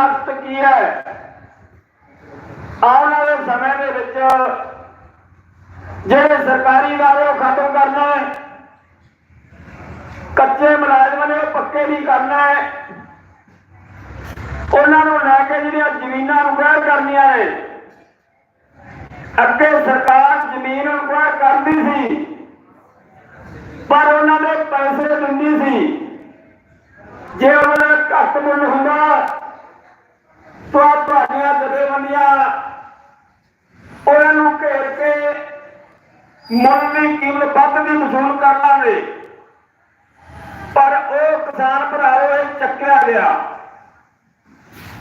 ਮਕਸਦ ਕੀ ਹੈ? ਆਉਣ ਵਾਲੇ ਸਮੇਂ ਦੇ ਵਿੱਚ ਜਿਹੜੇ ਸਰਕਾਰੀ ਦਾਅਵੇ ਉਹ ਖਤਮ ਕਰਨਾ ਹੈ ਕੱਚੇ ਮੁਲਾਜ਼ਮਾਂ ਨੇ ਉਹ ਪੱਕੇ ਨਹੀਂ ਕਰਨਾ ਹੈ ਉਹਨਾਂ ਨੂੰ ਲੈ ਕੇ ਜਿਹੜੀਆਂ ਜ਼ਮੀਨਾਂ ਨੂੰ ਗੈਰ ਕਰਨੀਆਂ ਨੇ, ਅੱਗੇ ਸਰਕਾਰ ਜ਼ਮੀਨ ਨੂੰ ਗੈਰ ਕਰਦੀ ਸੀ, ਪਰ ਉਹਨਾਂ ਦੇ ਪੈਸੇ ਦਿੰਦੀ ਸੀ। ਜੇ ਉਹਨਾਂ ਦਾ ਘੱਟ ਮੁੱਲ ਹੁੰਦਾ ਤੁਹਾਡੀਆਂ ਜਥੇਬੰਦੀਆਂ ਉਹਨਾਂ ਨੂੰ ਘੇਰ ਕੇ ਮੁੱਲ ਦੀ ਕੀਮਤ ਵੱਧ ਦੀ ਵਸੂਲ ਕਰ ਲਾਂਗੇ। ਪਰ ਉਹ ਕਿਸਾਨ ਭਰਾਓ ਇਹ ਚੱਕਿਆ ਗਿਆ।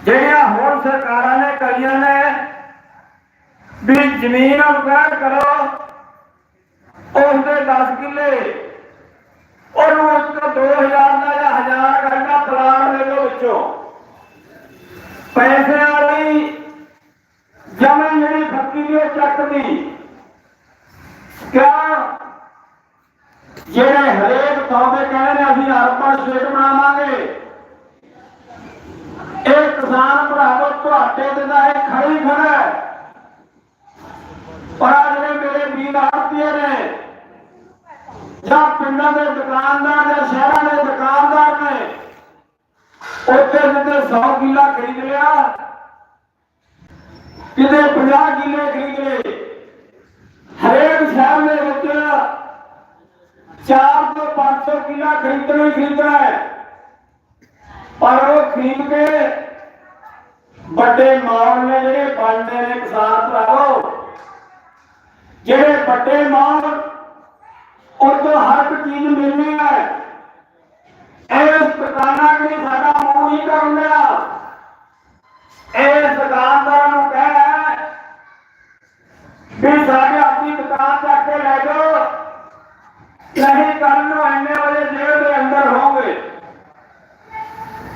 ਜਿਹੜੀਆਂ ਹੋਰ ਸਰਕਾਰਾਂ ਨੇ ਕਰੀਆਂ ਨੇ, ਵੀ ਜ਼ਮੀਨ ਅਨੁਗ੍ਰਹਿ ਕਰੋ ਉਸ ਦੇ 10 ਕਿੱਲੇ, ਉਹਨੂੰ ਇੱਕ 2000 ਦਾ ਜਾਂ 1000 ਘੰਟਾ ਪਲਾਨ ਦੇ ਲਓ ਵਿੱਚੋਂ। ਪੈਸਿਆਂ ਵਾਲੀ ਜਮੇ ਜਿਹੜੀ ਫੱਕੀ ਦੀ। ਉਹ ਜਿਹੜੇ ਹਰੇਕ ਥਾਂ ਕਹਿੰਦੇ ਅਸੀਂ ਅਰਬਨ ਸਟੇਟ ਬਣਾਵਾਂਗੇ। ਇਹ ਕਿਸਾਨ ਭਰਾਵੋ, ਤੁਹਾਡੇ ਦੇ ਦਾ ਇਹ ਖੜੀ ਖੜਾ ਪਰ ਆਹ ਜਿਹੜੇ ਮੇਰੇ ਵੀਰ ਆੜਤੀਏ ਨੇ, ਜਾਂ ਪਿੰਡਾਂ ਦੇ ਦੁਕਾਨਦਾਰ ਜਾਂ ਸ਼ਹਿਰਾਂ ਦੇ ਦੁਕਾਨਦਾਰ ਨੇ ਉੱਥੇ ਜਿੱਤੇ 100 ਕਿੱਲਾ ਖਰੀਦ ਲਿਆ, ਕਿਤੇ 50 ਕਿੱਲੇ ਖਰੀਦ ਲਏ। ਹਰੇਕ ਸ਼ਹਿਰ ਦੇ ਵਿੱਚ 4 ਤੋਂ 500 ਕਿੱਲਾ ਖਰੀਦਣਾ ਹੀ ਖਰੀਦਣਾ ਹੈ। ਪਰ ਉਹ ਖਰੀਦ ਕੇ ਵੱਡੇ ਮਾਲ ਨੇ ਜਿਹੜੇ ਬਣਦੇ ਨੇ ਕਿਸਾਨ ਭਰਾਵੋ। ਜਿਹੜੇ ਵੱਡੇ ਮਾਲ ਉਹ ਤੋਂ ਹਰ ਇੱਕ ਚੀਜ਼ ਮਿਲਣੀ ਹੈ। ਇਸ ਦੁਕਾਨਾਂ ਕਿ ਸਾਡਾ ਮੂੰਹ ਨਹੀਂ ਕਰਨ? ਦੇਣਾ ਇਸ ਦੁਕਾਨਦਾਰ ਨੂੰ ਕਹਿ ਵੀ ਸਾਡੇ ਆਪਣੀ ਦੁਕਾਨ ਚੱਕ ਕੇ ਲੈ ਜਾਓ। ਨਹੀਂ ਕੱਲ ਨੂੰ ਇੰਨੇ ਵਜੇ ਜੇਲ੍ਹ ਦੇ ਅੰਦਰ ਹੋਗੇ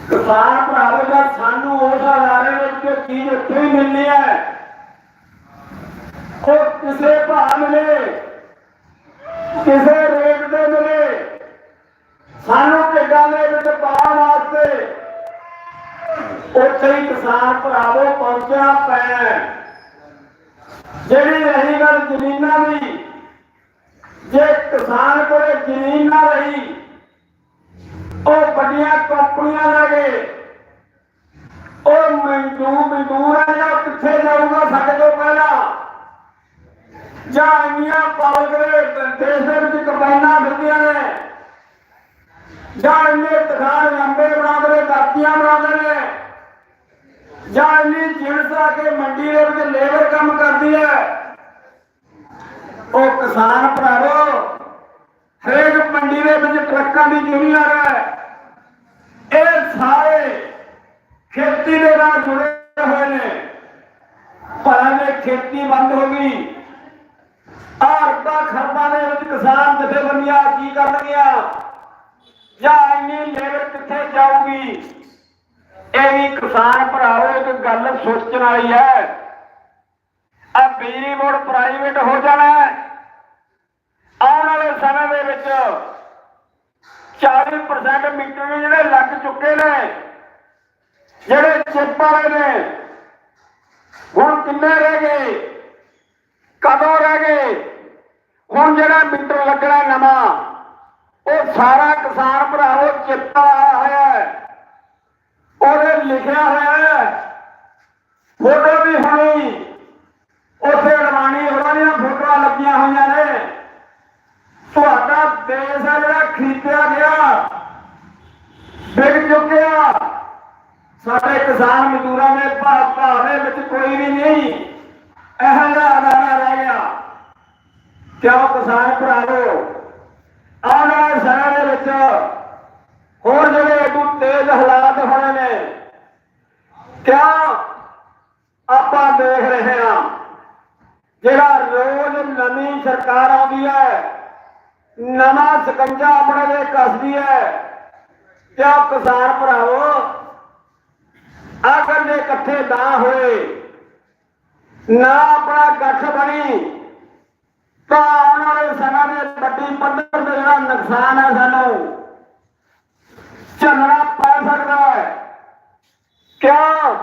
ਕਿਸਾਨ ਭਰਾਵੋ ਦਾ ਸਾਨੂੰ ਉਸ ਆਧਾਰੇ ਵਿੱਚ ਚੀਜ਼ ਉੱਥੇ ਹੀ ਮਿਲਣੀ ਹੈ ਉਹ ਕਿਸੇ ਭਾਅ ਮਿਲੇ, ਕਿਸੇ ਰੇਟ ਦੇ ਮਿਲੇ, ਸਾਨੂੰ ਢਿੱਡਾਂ ਦੇ ਵਿੱਚ ਪਾਉਣ ਵਾਸਤੇ ਉੱਥੇ ਹੀ ਕਿਸਾਨ ਭਰਾਵੋ ਪਹੁੰਚਣਾ ਪੈਣਾ ਜਿਹੜੀ ਰਹੀ ਗੱਲ ਜ਼ਮੀਨਾਂ ਦੀ, ਜੇ ਕਿਸਾਨ ਕੋਲੇ ਜ਼ਮੀਨ ਨਾ ਰਹੀ, ਉਹ ਵੱਡੀਆਂ ਕੰਪਨੀਆਂ ਲੈ ਗਏ ਉਹ ਮਜ਼ਦੂਰ ਮਜ਼ਦੂਰ ਆ ਜਾਂ ਕਿੱਥੇ ਜਾਊਗਾ ਸਾਡੇ ਤੋਂ ਪਹਿਲਾਂ? ਜਾਂ ਇੰਨੀਆਂ ਪਾਵਰ ਦੇ ਦੇਸ਼ ਦੇ ਵਿੱਚ ਕੰਬਾਈਨਾਂ ਫਿਰਦੀਆਂ ਨੇ ਜਾਂ ਇੰਨੇ ਤਖਾਨ ਲੰਬੇ ਬਣਾਉਂਦੇ ਨੇ ਦਾਤੀਆਂ ਬਣਾਉਂਦੇ ਨੇ ਜਾਂ ਇੰਨੀ ਜਿਣਸ ਆ ਕੇ ਮੰਡੀ ਦੇ ਵਿੱਚ ਲੇਬਰ ਕੰਮ ਕਰਦੀ ਹੈ ਉਹ ਕਿਸਾਨ ਭਰਾਵੋ, ਹਰੇਕ ਮੰਡੀ ਦੇ ਵਿੱਚ ਟਰੱਕਾਂ ਦੀ ਯੂਨੀਅਨ ਹੈ ਇਹ ਸਾਰੇ ਖੇਤੀ ਦੇ ਨਾਲ ਜੁੜੇ ਹੋਏ ਨੇ। ਪਰ ਜੇ ਖੇਤੀ ਬੰਦ ਹੋ ਗਈ ਆਰਤਾ ਖਰਬਾਂ ਦੇ ਵਿੱਚ ਕਿਸਾਨ ਜਥੇਬੰਦੀਆਂ ਕੀ ਕਰਨਗੀਆਂ? ਜਾਂ ਇੰਨੀ ਲੇਬਰ ਕਿੱਥੇ ਜਾਊਗੀ? ਇਹ ਵੀ ਕਿਸਾਨ ਭਰਾਓ, ਇੱਕ ਗੱਲ ਸੋਚਣ ਵਾਲੀ ਹੈ। ਆ ਬਿਜਲੀ ਬੋਰਡ ਪ੍ਰਾਈਵੇਟ ਹੋ ਜਾਣਾ ਆਉਣ ਵਾਲੇ ਸਮੇਂ ਦੇ ਵਿੱਚ 40% ਮੀਟਰ ਨੇ ਜਿਹੜੇ ਲੱਗ ਚੁੱਕੇ ਨੇ, ਜਿਹੜੇ ਚਿੱਪ ਵਾਲੇ ਨੇ, ਹੁਣ ਕਿੰਨੇ ਰਹਿ ਗਏ? ਕਦੋਂ ਰਹਿ ਗਏ? ਹੁਣ ਜਿਹੜਾ ਮੀਟਰ ਲੱਗਣਾ ਨਵਾਂ ਉਹ ਸਾਰਾ ਕਿਸਾਨ ਭਰਾਵੋ ਚਿੱਪ ਆਇਆ ਹੋਇਆ ਹੈ। ਉਹਨੇ ਲਿਖਿਆ ਹੋਇਆ ਹੈ। ਫੋਟੋ ਵੀ ਹੋਣੀ। ਉੱਥੇ ਅਡਵਾਣੀ ਹੋਰਾਂ ਦੀਆਂ ਫੋਟੋਆਂ ਲੱਗੀਆਂ ਹੋਈਆਂ ਨੇ। ਤੁਹਾਡਾ ਦੇਸ਼ ਆ ਜਿਹੜਾ ਖਰੀਦਿਆ ਗਿਆ। ਵਿਕ ਚੁੱਕਿਆ। ਸਾਡੇ ਕਿਸਾਨ ਮਜ਼ਦੂਰਾਂ ਦੇ ਭਾਵ ਭਾਵੇਂ ਵਿੱਚ ਕੋਈ ਵੀ ਨਹੀਂ। ਇਹੋ ਜਿਹਾ ਅਦਾਰਾ ਰਹਿ ਗਿਆ। ਕਿਉਂ ਕਿਸਾਨ ਭਰਾਵੋ? ਆਉਣ ਵਾਲੇ ਸਮੇਂ ਦੇ ਵਿੱਚ ਹੋਰ ਜਿਹੜੇ ਇਦੋਂ ਤੇਜ਼ ਹਾਲਾਤ ਹੋਣੇ ਨੇ, ਕਿਉਂ ਆਪਾਂ ਦੇਖ ਰਹੇ ਹਾਂ? ਜਿਹੜਾ ਰੋਜ਼ ਨਵੀਂ ਸਰਕਾਰ ਆਉਂਦੀ ਹੈ, ਨਵਾਂ ਸਕੰਜਾ ਆਪਣੇ ਦੇ ਕੱਸਦੀ ਹੈ, ਕਿਉਂ ਕਿਸਾਨ ਭਰਾਵੋ, ਅਗਰ ਜੇ ਇਕੱਠੇ ਨਾ ਹੋਏ, ਨਾ ਆਪਣਾ ਗੱਠ ਬਣੀ ਤਾਂ ਆਉਣ ਵਾਲੇ ਸਮੇਂ ਦੇ ਵੱਡੀ ਪੱਧਰ ਤੇ ਜਿਹੜਾ ਨੁਕਸਾਨ ਹੈ ਸਾਨੂੰ, ਝੱਲਣਾ ਪੈ ਸਕਦਾ ਹੈ। ਕਿਉਂ?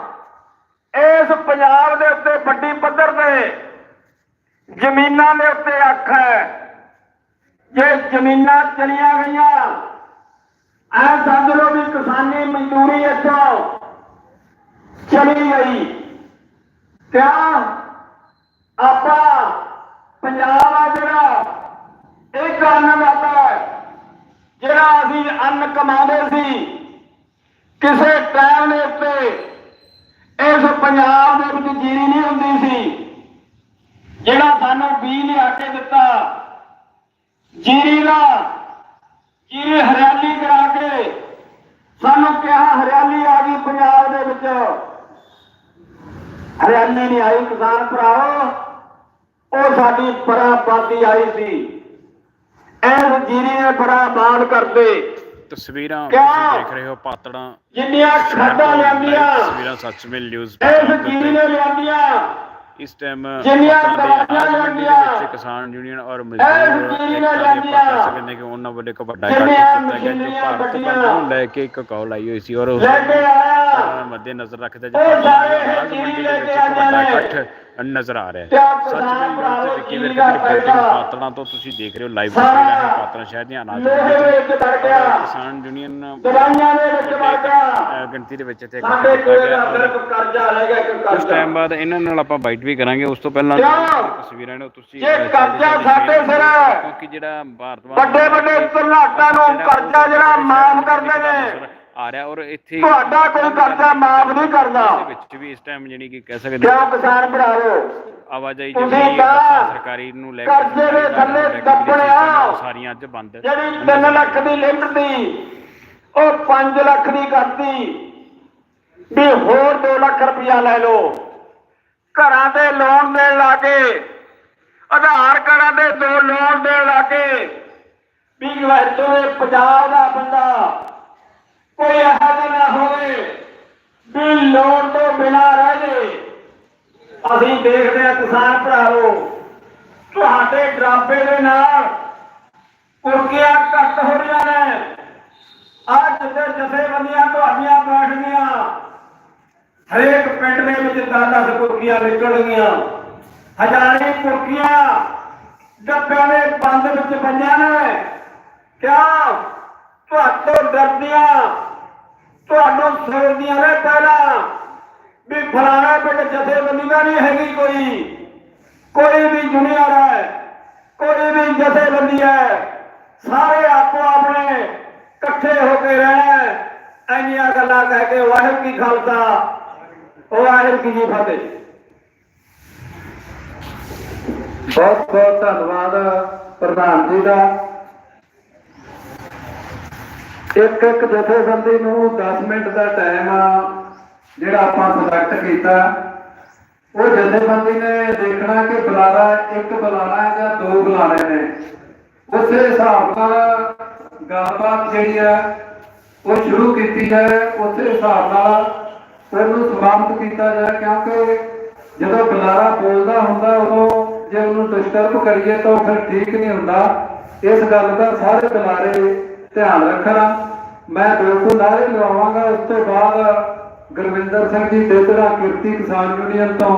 ਇਸ ਪੰਜਾਬ ਦੇ ਉੱਤੇ ਵੱਡੀ ਪੱਧਰ ਤੇ ਜ਼ਮੀਨਾਂ ਦੇ ਉੱਤੇ ਅੱਖ ਹੈ। ਜੇ ਜ਼ਮੀਨਾਂ ਚਲੀਆਂ ਗਈਆਂ, ਐ ਸਮਝ ਲਓ ਵੀ ਕਿਸਾਨੀ ਮਜ਼ਦੂਰੀ ਇੱਥੋਂ ਚਲੀ ਗਈ। ਕਿਉਂ? ਆਪਾਂ ਪੰਜਾਬ ਆ ਜਿਹੜਾ ਇੱਕ ਅੰਨਦਾਤਾ ਹੈ, ਜਿਹੜਾ ਅਸੀਂ ਅੰਨ ਕਮਾਉਂਦੇ ਸੀ, ਕਿਸੇ ਟਾਈਮ ਦੇ ਉੱਤੇ ਇਸ ਪੰਜਾਬ ਦੇ ਵਿੱਚ ਜੀਰੀ ਨਹੀਂ ਹੁੰਦੀ ਸੀ। ਜਿਹੜਾ ਸਾਨੂੰ ਬੀਜ ਲਿਆ ਕੇ ਦਿੱਤਾ, ਜੀਰੀ ਦਾ ਜੀਰੀ ਹਰਿਆਲੀ ਕਰਾ ਕੇ ਸਾਨੂੰ ਕਿਹਾ, ਹਰਿਆਲੀ ਆ ਗਈ ਪੰਜਾਬ ਦੇ ਵਿੱਚ। ਹਰਿਆਲੀ ਨਹੀਂ ਆਈ ਕਿਸਾਨ ਭਰਾਓ ਉਹ ਸਾਡੀ ਬਰਾਬਾਦੀ ਆਈ ਸੀ। ਇਸ ਜੀਰੀ ਨੇ ਬਰਾਬਾਦ ਕਰਦੇ। ਤਸਵੀਰਾਂ? ਤੁਸੀਂ ਦੇਖ ਰਹੇ ਹੋ ਪਾਤੜਾਂ। ਜਿੰਨੀਆਂ ਖਾਦਾਂ ਲਿਆਂਦੀਆਂ। ਤਸਵੀਰਾਂ ਸੱਚਮੇਲ ਨਿਊਜ਼ ਇਸ ਜੀਰੀ ਨੇ ਲਿਆਂਦੀਆਂ। ਇਸ ਟਾਈਮ ਜਿੰਨੀਆਂ ਦਵਾਈਆਂ ਲੈਂਦੀਆਂ। ਵਿੱਚ ਕਿਸਾਨ ਯੂਨੀਅਨ ਔਰ ਮਜ਼ਦੂਰ ਆਪਾਂ ਸਕਦੇ ਕਿ ਉਹਨਾਂ ਵੱਲੋਂ ਇੱਕ ਵੱਡਾ ਇਕੱਠ ਕੀਤਾ ਗਿਆ ਜੋ ਭਾਰਤ ਲੈ ਕੇ ਇੱਕ ਕਾਲ ਆਈ ਹੋਈ ਸੀ ਔਰ ਲੈ ਕੇ ਆਇਆ। ਮੱਦੇ ਨਜ਼ਰ ਰੱਖਦੇ ਇਹ ਵੱਡਾ। ਇਕੱਠ ਨਜ਼ਰ ਆ ਰਿਹਾ ਹੈ ਜੀਰੀ ਕਿਵੇਂ ਰਿਪੋਰਟਿੰਗ। ਪਾਤੜਾਂ ਤੋਂ ਤੁਸੀਂ ਦੇਖ ਰਹੇ ਹੋ ਲਾਈਵ ਪਾਤੜਾਂ ਸ਼ਹਿਰ ਦੀਆਂ ਅਨਾਜ ਕਿਸਾਨ ਯੂਨੀਅਨ ਗਿਣਤੀ ਦੇ ਵਿੱਚ ਇੱਥੇ ਕੁਝ ਟਾਈਮ ਬਾਅਦ ਇਹਨਾਂ ਨਾਲ ਆਪਾਂ ਬਾਈਟ ਵੀ ਕਰਾਂਗੇ ਉਸ ਤੋਂ ਪਹਿਲਾਂ ਤਸਵੀਰਾਂ ਨੇ ਤੁਸੀਂ ਅਹ, ਕਰਜ਼ਾ ਸਾਡੇ ਸਿਰ। ਕਿਉਂਕਿ ਜਿਹੜਾ ਭਾਰਤ ਵੱਡੇ ਵੱਡੇ ਧਨਾਟਾਂ ਨੂੰ ਕਰਜ਼ਾ ਜਿਹੜਾ ਮਾਫ਼ ਕਰਦੇ ਨੇ। ਆ ਰਿਹਾ ਔਰ ਇੱਥੇ ਤੁਹਾਡਾ ਕੋਈ ਕਰਜ਼ਾ ਮਾਫ਼ ਨਹੀਂ ਕਰਦਾ। ਦੇ ਵਿੱਚ ਵੀ ਇਸ ਟਾਈਮ ਜਿਹੜੀ ਕਿ ਕਹਿ ਸਕਦੇ ਕਿਉਂ ਕਿਸਾਨ ਭਰਾਵੋ? ਆਵਾਜਾਈ ਜਿਹੜੀ ਸਰਕਾਰੀ ਨੂੰ ਲੈ ਕੇ ਕਰਜ਼ੇ ਦੇ ਥੱਲੇ ਨੂੰ ਲੈ ਕੇ ਦੱਬਣੇ ਜਿਹੜੀਆਂ ਆ। ਉਹ ਸਾਰੀਆਂ ਅੱਜ ਬੰਦ ਜਿਹੜੀ 3 ਲੱਖ ਦੀ ਲਿਮਟ ਦੀ ਉਹ 5 ਲੱਖ ਦੀ ਕਰਤੀ। ਵੀ ਹੋਰ 2 ਲੱਖ ਰੁਪਇਆ ਲੈ ਲਓ। ਘਰਾਂ ਤੇ ਲੋਨ ਦੇਣ ਲਾਗੇ। ਆਧਾਰ ਕਾਰਡਾਂ ਦੇ ਦੋ ਲੋਨ ਦੇਣ ਲਾਗੇ। ਵੀ ਦੇ ਪੰਜਾਬ ਦਾ ਬੰਦਾ ਕੋਈ ਇਹੋ ਜਿਹਾ ਨਾ ਹੋਵੇ ਵੀ ਲੋਨ ਤੋਂ ਬਿਨਾਂ ਰਹਿ ਜੇ। ਅਸੀਂ ਦੇਖਦੇ ਹਾਂ ਕਿਸਾਨ ਭਰਾਵੋ, ਤੁਹਾਡੇ ਡਰਾਬੇ ਦੇ ਨਾਲ ਕੁਰਕੀਆਂ ਘੱਟ ਹੋ ਰਹੀਆਂ ਨੇ। ਅੱਜ ਤੇ ਜਥੇਬੰਦੀਆਂ ਤੁਹਾਡੀਆਂ ਬੈਠ ਹਰੇਕ ਪਿੰਡ ਦੇ ਵਿੱਚ 10-10 ਕੁਰਕੀਆਂ ਨਿਕਲਣਗੀਆਂ ਹਜ਼ਾਰੇ ਕੁਰਕੀਆਂ ਡੱਬਿਆਂ ਦੇ ਬੰਦ ਵਿੱਚ ਪਈਆਂ ਨੇ। ਕਿਆ? ਤੁਹਾਤੋਂ ਡਰਦੀਆਂ ਤੁਹਾਨੂੰ ਸੋਚਦੀਆਂ ਨੇ ਪਹਿਲਾਂ। ਵੀ ਫਲਾਣਾ ਪਿੰਡ ਜਥੇਬੰਦੀ ਦਾ ਨਹੀਂ ਹੈਗੀ ਕੋਈ। ਕੋਈ ਵੀ ਜੁਨੀਅਰ ਹੈ, ਕੋਈ ਵੀ ਜਥੇਬੰਦੀ ਹੈ, ਸਾਰੇ ਆਪੋ ਆਪਣੇ ਇਕੱਠੇ ਹੋ ਕੇ ਰਹਿਣਾ ਐਨੀਆਂ ਗੱਲਾਂ ਕਹਿ ਕੇ ਵਾਹਿਗੁਰੂ ਕੀ ਖਾਲਸਾ, ਵਾਹਿਗੁਰੂ ਕੀ ਫਤਿਹ। ਬਹੁਤ ਬਹੁਤ ਧੰਨਵਾਦ ਪ੍ਰਧਾਨ ਜੀ ਦਾ। ਇੱਕ ਇੱਕ ਜਥੇਬੰਦੀ ਨੂੰ 10 ਮਿੰਟ ਦਾ ਟਾਈਮ ਜਿਹੜਾ ਆਪਾਂ ਸਿਲੈਕਟ ਕੀਤਾ। ਉਹ ਜਥੇਬੰਦੀ ਨੇ ਦੇਖਣਾ ਕਿ ਬੁਲਾਰਾ ਇੱਕ ਬੁਲਾਣਾ ਹੈ ਜਾਂ ਦੋ ਬੁਲਾਣੇ ਨੇ। ਉਸੇ ਹਿਸਾਬ ਨਾਲ ਗੱਲਬਾਤ ਜਿਹੜੀ ਹੈ ਉਹ ਸ਼ੁਰੂ ਕੀਤੀ ਜਾਏ। ਉਸੇ ਹਿਸਾਬ ਨਾਲ ਉਹਨੂੰ ਸਮਾਪਤ ਕੀਤਾ ਜਾਏ, ਕਿਉਂਕਿ ਜਦੋਂ ਬੁਲਾਰਾ ਬੋਲਦਾ ਹੁੰਦਾ, ਉਦੋਂ ਜੇ ਉਹਨੂੰ ਡਿਸਟਰਬ ਕਰੀਏ ਤਾਂ ਫਿਰ ਠੀਕ ਨਹੀਂ ਹੁੰਦਾ। ਇਸ ਗੱਲ ਦਾ ਸਾਰੇ ਬੁਲਾਰੇ ਧਿਆਨ ਰੱਖਣਾ। ਮੈਂ ਬਿਲਕੁਲ ਨਾਰੇ ਲਵਾਵਾਂਗਾ ਉਸ ਤੋਂ ਬਾਅਦ ਗੁਰਵਿੰਦਰ ਸਿੰਘ ਜੀ ਦੇਦਰਾ ਕਿਰਤੀ ਕਿਸਾਨ ਯੂਨੀਅਨ ਤੋਂ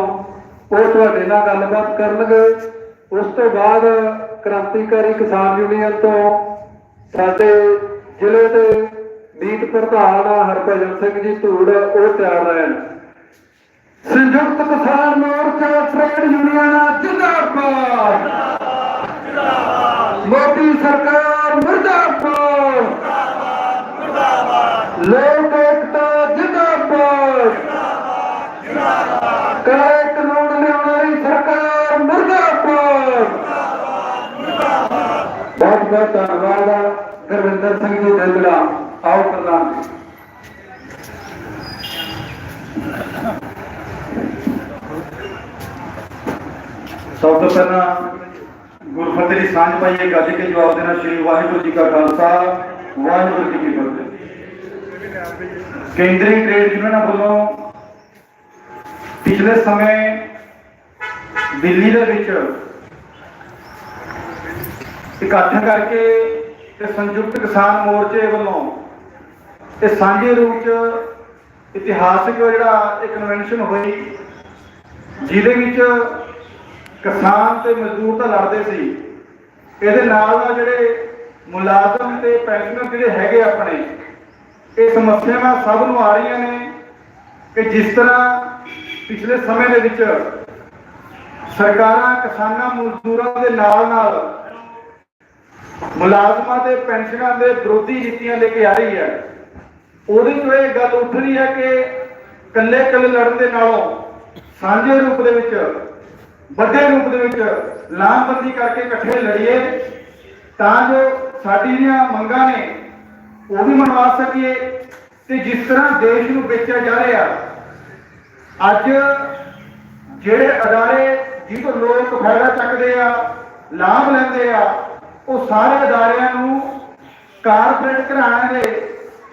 ਉਹ ਤੁਹਾਡੇ ਨਾਲ ਗੱਲਬਾਤ ਕਰਨਗੇ। ਉਸ ਤੋਂ ਬਾਅਦ ਕ੍ਰਾਂਤੀਕਾਰੀ ਕਿਸਾਨ ਯੂਨੀਅਨ ਤੋਂ ਸਾਡੇ ਜ਼ਿਲ੍ਹੇ ਦੇ ਮੀਤ ਪ੍ਰਧਾਨ ਹਰਭਜਨ ਸਿੰਘ ਜੀ ਧੂੜ, ਉਹ ਤਿਆਰ ਰਹਿਣ। ਸੰਯੁਕਤ ਕਿਸਾਨ ਮੋਰਚਾ ਟ੍ਰੇਡ ਯੂਨੀਅਨ ਜਿੰਦਾਬਾਦ ਮੋਦੀ ਸਰਕਾਰ ਮੁਰਦਾਬਾਦ ਲੋਕ ਏਕਤਾ ਜਿੰਦਾਬਾਦ ਕਾਲੇ ਕਾਨੂੰਨ ਲਿਆਉਣ ਵਾਲੀ ਸਰਕਾਰ ਮੁਰਦਾਬਾਦ ਬਹੁਤ ਧੰਨਵਾਦ ਆ, ਗੁਰਵਿੰਦਰ ਸਿੰਘ ਜੀ ਦਿਲੜਾ ਆਓ ਪ੍ਰਧਾਨ ਸਭ ਤੋਂ ਪਹਿਲਾਂ ਗੁਰਫਤਿਹ ਦੀ ਸਾਂਝ ਪਾਈਏ ਗੱਜ ਕੇ ਜਵਾਬ ਦੇਣਾ, ਸ਼੍ਰੀ ਵਾਹਿਗੁਰੂ ਜੀ ਕਾ ਖਾਲਸਾ, ਵਾਹਿਗੁਰੂ ਜੀ ਕੀ ਫਤਿਹ। ਕੇਂਦਰੀ ਟ੍ਰੇਡ ਯੂਨੀਅਨਾਂ ਵੱਲੋਂ ਪਿਛਲੇ ਸਮੇਂ ਦਿੱਲੀ ਦੇ ਵਿੱਚ ਇਕੱਠ ਕਰਕੇ ਤੇ ਸੰਯੁਕਤ ਕਿਸਾਨ ਮੋਰਚੇ ਵੱਲੋਂ ਇਹ ਸਾਂਝੇ ਰੂਪ ਚ ਇਤਿਹਾਸਕ ਜਿਹੜਾ ਇਹ ਕਨਵੈਨਸ਼ਨ ਹੋਈ, ਜਿਹਦੇ ਵਿੱਚ ਕਿਸਾਨ ਤੇ ਮਜ਼ਦੂਰ ਤਾਂ ਲੜਦੇ ਸੀ। ਇਹਦੇ ਨਾਲ ਨਾਲ ਜਿਹੜੇ ਮੁਲਾਜ਼ਮ ਤੇ ਪੈਨਸ਼ਨਰ ਜਿਹੜੇ ਹੈਗੇ ਆਪਣੇ, ਇਹ ਸਮੱਸਿਆਵਾਂ ਸਭ ਨੂੰ ਆ ਰਹੀਆਂ ਨੇ ਕਿ ਜਿਸ ਤਰ੍ਹਾਂ ਪਿਛਲੇ ਸਮੇਂ ਦੇ ਵਿੱਚ ਸਰਕਾਰਾਂ ਕਿਸਾਨਾਂ ਮਜ਼ਦੂਰਾਂ ਦੇ ਨਾਲ ਨਾਲ ਮੁਲਾਜ਼ਮਾਂ ਦੇ ਪੈਨਸ਼ਨਾਂ ਦੇ ਵਿਰੋਧੀ ਨੀਤੀਆਂ ਲੈ ਕੇ ਆ ਰਹੀ ਹੈ। ਉਹਦੇ ਤੋਂ ਇਹ ਗੱਲ ਉੱਠ ਰਹੀ ਹੈ ਕਿ ਕੱਲੇ ਕੱਲੇ ਲੜਨ ਦੇ ਨਾਲੋਂ ਸਾਂਝੇ ਰੂਪ ਦੇ ਵਿੱਚ, ਵੱਡੇ ਰੂਪ ਦੇ ਵਿੱਚ ਲਾਮਬੰਦੀ ਕਰਕੇ ਇਕੱਠੇ ਲੜੀਏ, ਤਾਂ ਜੋ ਸਾਡੀ ਜਿਹੜੀਆਂ ਮੰਗਾਂ ਨੇ, ਉਹ ਵੀ ਮਨਵਾ ਸਕੀਏ ਤੇ ਜਿਸ ਤਰ੍ਹਾਂ ਦੇਸ਼ ਨੂੰ ਵੇਚਿਆ ਜਾ ਰਿਹਾ, ਅੱਜ ਜਿਹੜੇ ਅਦਾਰੇ ਜਿਹਦੇ ਲੋਕ ਫਾਇਦਾ ਚੱਕਦੇ ਆ, ਲਾਭ ਲੈਂਦੇ ਆ ਉਹ ਸਾਰੇ ਅਦਾਰਿਆਂ ਨੂੰ ਕਾਰਪੋਰੇਟ ਘਰਾਣੇ ਦੇ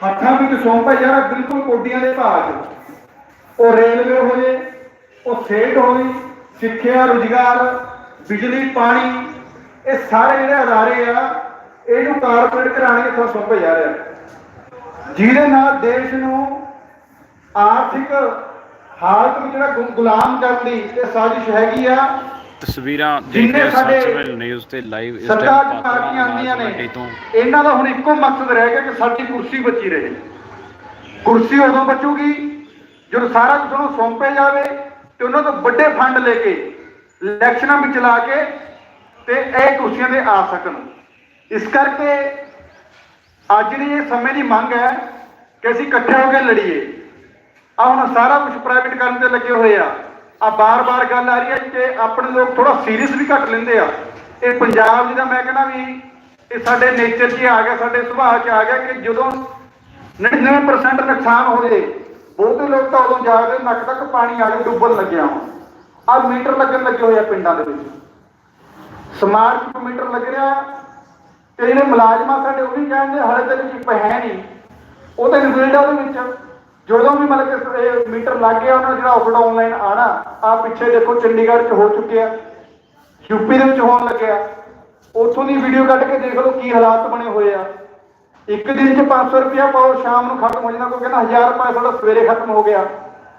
ਹੱਥਾਂ ਵਿੱਚ ਸੌਂਪਿਆ ਜਾ ਰਿਹਾ ਬਿਲਕੁਲ ਕੋਡੀਆਂ ਦੇ ਭਾਅ 'ਚ। ਉਹ ਰੇਲਵੇ ਹੋਵੇ ਉਹ ਸੇਠ ਹੋਵੇ ਸਿੱਖਿਆ, ਰੁਜ਼ਗਾਰ, ਬਿਜਲੀ, ਪਾਣੀ, ਇਹ ਸਾਰੇ ਜਿਹੜੇ ਅਦਾਰੇ ਆ, ਇਹਨੂੰ ਕਾਰਪੋਰੇਟ ਘਰਾਣੇ ਇੱਥੋਂ ਸੌਂਪਿਆ ਜਾ ਰਿਹਾ ਜਿਹਦੇ ਨਾਲ ਦੇਸ਼ ਨੂੰ ਆਰਥਿਕ ਹਾਲਤ ਵਿੱਚ ਜਿਹੜਾ ਗੁ- ਗੁਲਾਮ ਕਰਨ ਦੀ ਇਹ ਸਾਜ਼ਿਸ਼ ਹੈਗੀ ਆ ਤਸਵੀਰਾਂ ਦੇਖ ਰਹੇ ਸੱਚਮੇਲ ਨਿਊਜ਼ ਤੇ ਲਾਈਵ ਇਸ ਟਾਈਮ ਦੀ ਆਉਂਦੀਆਂ ਨੇ ਇਹਨਾਂ ਦਾ ਹੁਣ ਇੱਕੋ ਮਕਸਦ ਰਹਿ ਗਿਆ ਕਿ ਸਾਡੀ ਕੁਰਸੀ ਬਚੀ ਰਹੇ। ਕੁਰਸੀ ਉਦੋਂ ਬਚੂਗੀ ਜਦੋਂ ਸਾਰਾ ਕੁਝ ਉਹਨੂੰ ਸੌਂਪਿਆ ਜਾਵੇ ਤੇ ਉਹਨਾਂ ਤੋਂ ਵੱਡੇ ਫੰਡ ਲੈ ਕੇ ਇਲੈਕਸ਼ਨਾਂ ਵਿੱਚ ਲਾ ਕੇ ਤੇ ਇਹ ਕੁਰਸੀਆਂ ਤੇ ਆ ਸਕਣ। ਇਸ ਕਰਕੇ ਅੱਜ ਦੀ ਇਹ ਸਮੇਂ ਦੀ ਮੰਗ ਹੈ ਕਿ ਅਸੀਂ ਇਕੱਠੇ ਹੋ ਕੇ ਲੜੀਏ। ਆ ਹੁਣ ਸਾਰਾ ਕੁਝ ਪ੍ਰਾਈਵੇਟ ਕਰਨ ਤੇ ਲੱਗੇ ਹੋਏ ਆ। ਆ ਬਾਰ-ਬਾਰ ਗੱਲ ਆ ਰਹੀ ਹੈ ਕਿ ਆਪਣੇ ਲੋਕ ਥੋੜਾ ਸੀਰੀਅਸ ਵੀ ਘੱਟ ਲੈਂਦੇ ਆ। ਇਹ ਪੰਜਾਬ ਜਿਹਦਾ ਮੈਂ ਕਹਿੰਦਾ ਵੀ ਇਹ ਸਾਡੇ ਨੇਚਰ 'ਚ ਹੀ ਆ ਗਿਆ, ਸਾਡੇ ਸੁਭਾਅ 'ਚ ਆ ਗਿਆ ਕਿ ਜਦੋਂ 99% ਨੁਕਸਾਨ ਹੋ ਜੇ ਬਹੁਤੇ ਲੋਕ ਤਾਂ ਉਦੋਂ ਜਾ ਕੇ ਨੱਕ ਤੱਕ ਪਾਣੀ ਆ ਕੇ ਡੁੱਬਣ ਲੱਗਿਆ ਆ ਮੀਟਰ ਲੱਗਣ ਲੱਗੇ ਹੋਏ ਆ ਪਿੰਡਾਂ ਦੇ ਵਿੱਚ। ਸਮਾਰਟ ਮੀਟਰ ਲੱਗ ਰਿਹਾ, ਤੇ ਜਿਹੜੇ ਮੁਲਾਜ਼ਮਾਂ ਸਾਡੇ ਉਹ ਵੀ ਕਹਿੰਦੇ, ਹਲੇ ਤੱਕ ਚਿੱਪ ਹੈ ਨਹੀਂ। ਉਹ ਤਾਂ ਇਨਵਿਲਡ ਆ ਉਹਦੇ ਵਿੱਚ। ਜਦੋਂ ਵੀ ਮਤਲਬ ਕਿ ਇਹ ਮੀਟਰ ਲੱਗ ਗਿਆ, ਉਹਨਾਂ ਜਿਹੜਾ ਆਫਰ ਆਨਲਾਈਨ ਆਣਾ ਆ ਪਿੱਛੇ ਦੇਖੋ ਚੰਡੀਗੜ੍ਹ 'ਚ ਹੋ ਚੁੱਕਿਆ ਯੂਪੀ ਦੇ ਵਿੱਚ ਹੋਣ ਲੱਗਿਆ। ਉੱਥੋਂ ਦੀ ਵੀਡੀਓ ਕੱਢ ਕੇ ਦੇਖ ਲਓ ਕੀ ਹਾਲਾਤ ਬਣੇ ਹੋਏ ਆ। ਇੱਕ ਦਿਨ 'ਚ 500 ਰੁਪਇਆ ਪਾਓ, ਸ਼ਾਮ ਨੂੰ ਖਤਮ ਹੋ ਜਾਂਦਾ ਕੋਈ ਕਹਿੰਦਾ 1000 ਰੁਪਇਆ ਤੁਹਾਡਾ ਸਵੇਰੇ ਖਤਮ ਹੋ ਗਿਆ।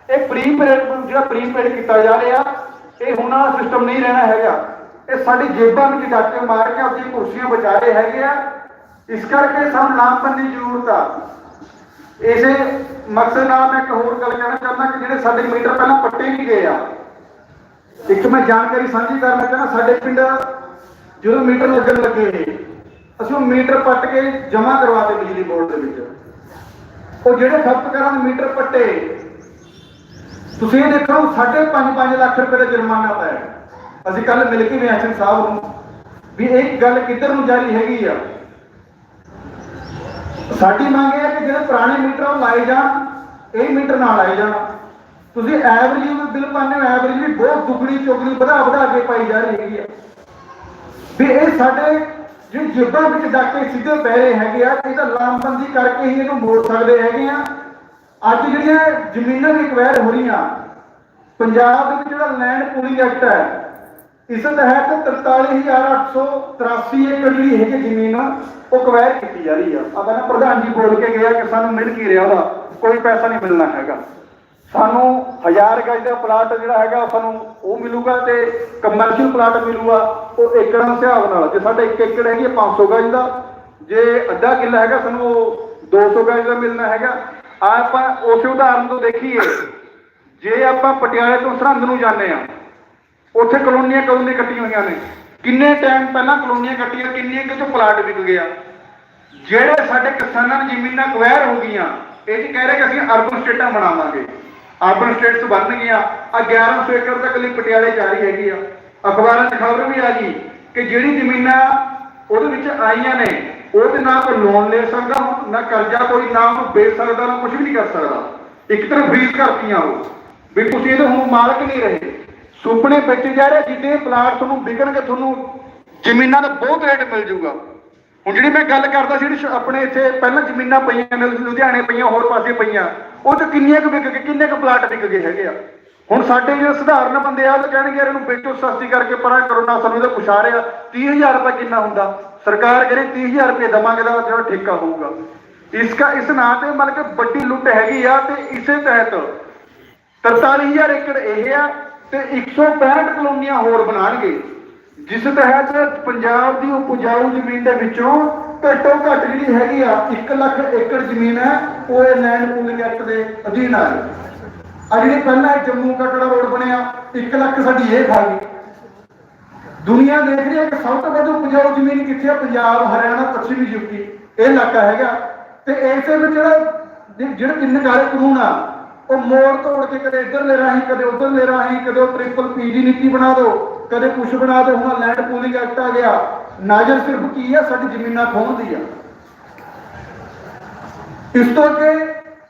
ਇਹ ਪ੍ਰੀਪੇਡ ਜਿਹੜਾ ਪ੍ਰੀਪੇਡ ਕੀਤਾ ਜਾ ਰਿਹਾ, ਇਹ ਹੁਣ ਵਾਲਾ ਸਿਸਟਮ ਨਹੀਂ ਰਹਿਣਾ ਹੈਗਾ। ਇਹ ਸਾਡੀ ਜੇਬਾਂ ਵਿੱਚ ਡਾਕੇ ਮਾਰ ਕੇ ਆਪਣੀ ਕੁਰਸੀਆਂ ਬਚਾ ਰਹੇ ਹੈਗੇ ਆ। ਇਸ ਕਰਕੇ ਸਾਨੂੰ ਲਾਮਪਨ ਦੀ ਜ਼ਰੂਰਤ ਆ। ਇਸੇ ਮਕਸਦ ਨਾਲ ਮੈਂ ਇੱਕ ਹੋਰ ਗੱਲ ਕਹਿਣਾ ਚਾਹੁੰਦਾ ਕਿ ਜਿਹੜੇ ਸਾਡੇ ਮੀਟਰ ਪਹਿਲਾਂ ਪੱਟੇ ਨਹੀਂ ਗਏ ਆ। ਇੱਕ ਮੈਂ ਜਾਣਕਾਰੀ ਸਾਂਝੀ ਕਰਨਾ ਚਾਹੁੰਦਾ, ਸਾਡੇ ਪਿੰਡ ਜਦੋਂ ਮੀਟਰ ਲੱਗਣ ਲੱਗੇ, ਅਸੀਂ ਉਹ ਮੀਟਰ ਪੱਟ ਕੇ ਜਮ੍ਹਾਂ ਕਰਵਾਤੇ ਬਿਜਲੀ ਬੋਰਡ ਦੇ ਵਿੱਚ। ਉਹ ਜਿਹੜੇ ਖਪਤਕਾਰਾਂ ਦੇ ਮੀਟਰ ਪੱਟੇ, ਤੁਸੀਂ ਇਹ ਦੇਖੋ 5.5 ਲੱਖ ਰੁਪਏ ਦਾ ਜੁਰਮਾਨਾ ਪਾਇਆ। ਅਸੀਂ ਕੱਲ ਮਿਲ ਕੇ ਵੀ ਐਸਐਨ ਸਾਹਿਬ ਨੂੰ ਵੀ ਇਹ ਗੱਲ ਕਿੱਧਰ ਨੂੰ ਜਾਰੀ ਹੈਗੀ ਆ? ਸਾਡੀ ਮੰਗ ਇਹ ਹੈ ਕਿ ਜਿਹੜੇ ਪੁਰਾਣੇ ਮੀਟਰ ਉਹ ਲਾਏ ਜਾਣ, ਇਹ ਮੀਟਰ ਨਾ ਲਾਏ ਜਾਣ। ਤੁਸੀਂ ਐਵਰੇਜ ਵੀ ਬਿੱਲ ਪਾਉਂਦੇ ਹੋ ਐਵਰੇਜ ਵੀ ਬਹੁਤ ਦੁੱਗਣੀ, ਚੁਗਣੀ, ਵਧਾ ਵਧਾ ਕੇ ਪਾਈ ਜਾ ਰਹੀ ਹੈਗੀ ਆ। ਵੀ ਇਹ ਸਾਡੇ ਜਿਹੜੇ ਜੇਬਾਂ ਵਿੱਚ ਡਾਕੇ ਸਿੱਧੇ ਪੈ ਰਹੇ ਹੈਗੇ ਆ ਇਹਦਾ ਲਾਮਬੰਦੀ ਕਰਕੇ ਹੀ ਇਹਨੂੰ ਮੋੜ ਸਕਦੇ ਹੈਗੇ ਆ। ਅੱਜ ਜਿਹੜੀਆਂ ਜ਼ਮੀਨਾਂ ਦੀ ਹੋ ਰਹੀਆਂ, ਪੰਜਾਬ ਦੇ ਵਿੱਚ ਜਿਹੜਾ ਲੈਂਡ ਪੂਲਿੰਗ ਐਕਟ ਹੈ ਇਸ ਤਹਿਤ 43883 ਏਕੜ ਜਿਹੜੀ ਹੈਗੀ ਜ਼ਮੀਨ ਉਹ ਕਵੈਰ ਕੀਤੀ ਜਾ ਰਹੀ ਆ। ਆ ਕਹਿੰਦਾ ਪ੍ਰਧਾਨ ਜੀ ਬੋਲ ਕੇ ਗਿਆ ਕਿ ਸਾਨੂੰ ਮਿਲ ਕੀ ਰਿਹਾ ਉਹਦਾ। ਕੋਈ ਪੈਸਾ ਨਹੀਂ ਮਿਲਣਾ ਹੈਗਾ। ਸਾਨੂੰ 1000 ਗਜ ਦਾ ਪਲਾਟ ਜਿਹੜਾ ਹੈਗਾ, ਸਾਨੂੰ ਉਹ ਮਿਲੂਗਾ ਤੇ ਕਮਰਸ਼ੀਅਲ ਪਲਾਟ ਮਿਲੂਗਾ, ਉਹ ਏਕੜਾਂ ਦੇ ਹਿਸਾਬ ਨਾਲ। ਜੇ ਸਾਡਾ 1 ਏਕੜ ਹੈਗੀ ਹੈ 500 ਗਜ ਦਾ। ਜੇ ਅੱਧਾ ਕਿੱਲਾ ਹੈਗਾ, ਸਾਨੂੰ ਉਹ 200 ਗਜ ਦਾ ਮਿਲਣਾ ਹੈਗਾ। ਆਪਾਂ ਉਸੇ ਉਦਾਹਰਨ ਤੋਂ ਦੇਖੀਏ। ਜੇ ਆਪਾਂ ਪਟਿਆਲੇ ਤੋਂ ਸਰਹੰਦ ਨੂੰ ਜਾਂਦੇ ਆ ਉੱਥੇ ਕਲੋਨੀਆਂ ਕਦੋਂ ਦੀਆਂ ਕੱਟੀਆਂ ਹੋਈਆਂ ਨੇ? ਕਿੰਨੇ ਟਾਈਮ ਪਹਿਲਾਂ ਕਲੋਨੀਆਂ ਕੱਟੀਆਂ ਕਿੰਨੇ ਕਿ ਤੋਂ ਪਲਾਟ ਵਿਕ ਗਿਆ? ਜਿਹੜੇ ਸਾਡੇ ਕਿਸਾਨਾਂ ਦੀ ਜ਼ਮੀਨਾਂ ਅਕਵਾਇਰ ਹੋ ਗਈਆਂ, ਇਹ ਜੀ ਕਹਿ ਰਹੇ ਕਿ ਅਸੀਂ ਅਰਬਨ ਸਟੇਟਾਂ ਬਣਾਵਾਂਗੇ। ਅਰਬਨ ਸਟੇਟਸ ਬਣ ਗਈਆਂ ਆ 1100 ਏਕੜ ਤੱਕ ਲਈ ਪਟਿਆਲੇ ਜਾ ਰਹੀ ਹੈਗੀ ਆ। ਅਖਬਾਰਾਂ 'ਚ ਖਬਰ ਵੀ ਆ ਗਈ ਕਿ ਜਿਹੜੀ ਜ਼ਮੀਨਾਂ ਉਹਦੇ ਵਿੱਚ ਆਈਆਂ ਨੇ, ਉਹਦੇ ਨਾਲ ਕੋਈ ਲੋਨ ਲੈ ਸਕਦਾ, ਨਾ ਕਰਜ਼ਾ ਕੋਈ, ਨਾ ਉਹਨੂੰ ਵੇਚ ਸਕਦਾ, ਨਾ ਕੁਝ ਵੀ ਨਹੀਂ ਕਰ ਸਕਦਾ। ਇੱਕ ਤਰ੍ਹਾਂ ਫਰੀਜ਼ ਕਰਤੀਆਂ ਉਹ। ਵੀ ਤੁਸੀਂ ਇਹਦੇ ਹੁਣ ਮਾਲਕ ਨਹੀਂ ਰਹੇ। ਸੁਪਨੇ ਵਿੱਚ ਜਾ ਰਹੇ ਜਿੱਦੇ ਪਲਾਟ ਤੁਹਾਨੂੰ ਵਿਕਣਗੇ, ਤੁਹਾਨੂੰ ਜ਼ਮੀਨਾਂ ਦਾ ਬਹੁਤ ਰੇਟ ਮਿਲ ਜਾਊਗਾ। ਹੁਣ ਜਿਹੜੀ ਮੈਂ ਗੱਲ ਕਰਦਾ ਸੀ, ਜਿਹੜੀ ਆਪਣੇ ਇੱਥੇ ਪਹਿਲਾਂ ਜ਼ਮੀਨਾਂ ਪਈਆਂ ਨੇ ਲੁਧਿਆਣੇ ਪਈਆਂ, ਹੋਰ ਪਾਸੇ ਪਈਆਂ, ਉਹ ਤੇ ਕਿੰਨੀਆਂ ਕੁ ਵਿਕ ਗਏ, ਕਿੰਨੇ ਕੁ ਪਲਾਟ ਵਿਕ ਗਏ ਹੈਗੇ ਆ। ਹੁਣ ਸਾਡੇ ਜਿਹੜੇ ਸਧਾਰਨ ਬੰਦੇ ਆ, ਉਹ ਕਹਿਣਗੇ ਇਹਨੂੰ ਵੇਚੋ ਸਸਤੀ ਕਰਕੇ, ਪਰਾਂ ਕਰੋ ਨਾ ਸਾਨੂੰ ਇਹਦਾ ਪੁਛਾ ਰਿਹਾ 30000 ਰੁਪਏ ਕਿੰਨਾ ਹੁੰਦਾ? ਸਰਕਾਰ ਕਰੇ 30000 ਰੁਪਏ ਦਵਾਂਗੇ ਦਾ ਜਿਹੜਾ ਠੇਕਾ ਹੋਊਗਾ। ਇਸ ਕਾ, ਇਸ ਨਾਂ ਤੇ ਮਤਲਬ ਕਿ ਵੱਡੀ ਲੁੱਟ ਹੈਗੀ ਆ, ਤੇ ਇਸੇ ਤਹਿਤ 43000 ਏਕੜ ਇਹ ਆ ਤੇ 165 ਕਲੋਨੀਆਂ ਹੋਰ ਬਣਾਣਗੇ ਜਿਸ ਤਹਿਤ ਪੰਜਾਬ ਦੀ ਉਪਜਾਊ ਜ਼ਮੀਨ ਦੇ ਵਿੱਚੋਂ ਘੱਟੋ ਘੱਟ ਜਿਹੜੀ ਹੈਗੀ ਆ 1 ਲੱਖ ਏਕੜ ਜ਼ਮੀਨ ਹੈ, ਉਹ ਇਹ ਲੈਂਡ ਪੂਲਿੰਗ ਐਕਟ ਦੇ ਅਧੀਨ ਆ ਆ ਜਿਹੜੀ ਪਹਿਲਾਂ ਜੰਮੂ ਕਟੜਾ ਰੋਡ ਬਣਿਆ 1 ਲੱਖ ਸਾਡੀ ਇਹ ਖਾ ਗਈ। ਦੁਨੀਆ ਦੇਖ ਰਹੀ ਹੈ ਕਿ ਸਭ ਤੋਂ ਵੱਧ ਉਪਜਾਊ ਜ਼ਮੀਨ ਕਿੱਥੇ ਆ? ਪੰਜਾਬ, ਹਰਿਆਣਾ, ਪੱਛਮੀ ਯੂਪੀ। ਇਹ ਇਲਾਕਾ ਹੈਗਾ। ਤੇ ਇਸੇ ਵਿੱਚ ਜਿਹੜਾ ਜਿਹੜੇ ਤਿੰਨ ਕਾਲੇ ਕਾਨੂੰਨ ਆ ਉਹ ਮੋੜ ਤੋੜ ਕੇ ਕਦੇ ਇੱਧਰ ਲੈ ਰਾਹੀਂ, ਕਦੇ ਉੱਧਰ ਲੈ ਰਾਹੀਂ, ਕਦੇ ਉਹ ਟ੍ਰਿਪਲ ਪੀ ਨੀਤੀ ਬਣਾ ਦਿਓ ਕਦੇ ਕੁਛ ਬਣਾ ਦਿਓ ਹੁਣ ਲੈਂਡ ਪੂਲਿੰਗ ਐਕਟ ਆ ਗਿਆ। ਨਾਜ਼ਰ ਸਿਰਫ ਕੀ ਆ? ਸਾਡੀ ਜ਼ਮੀਨਾਂ ਖੋਹਣ ਆ। ਇਸ ਤੋਂ ਅੱਗੇ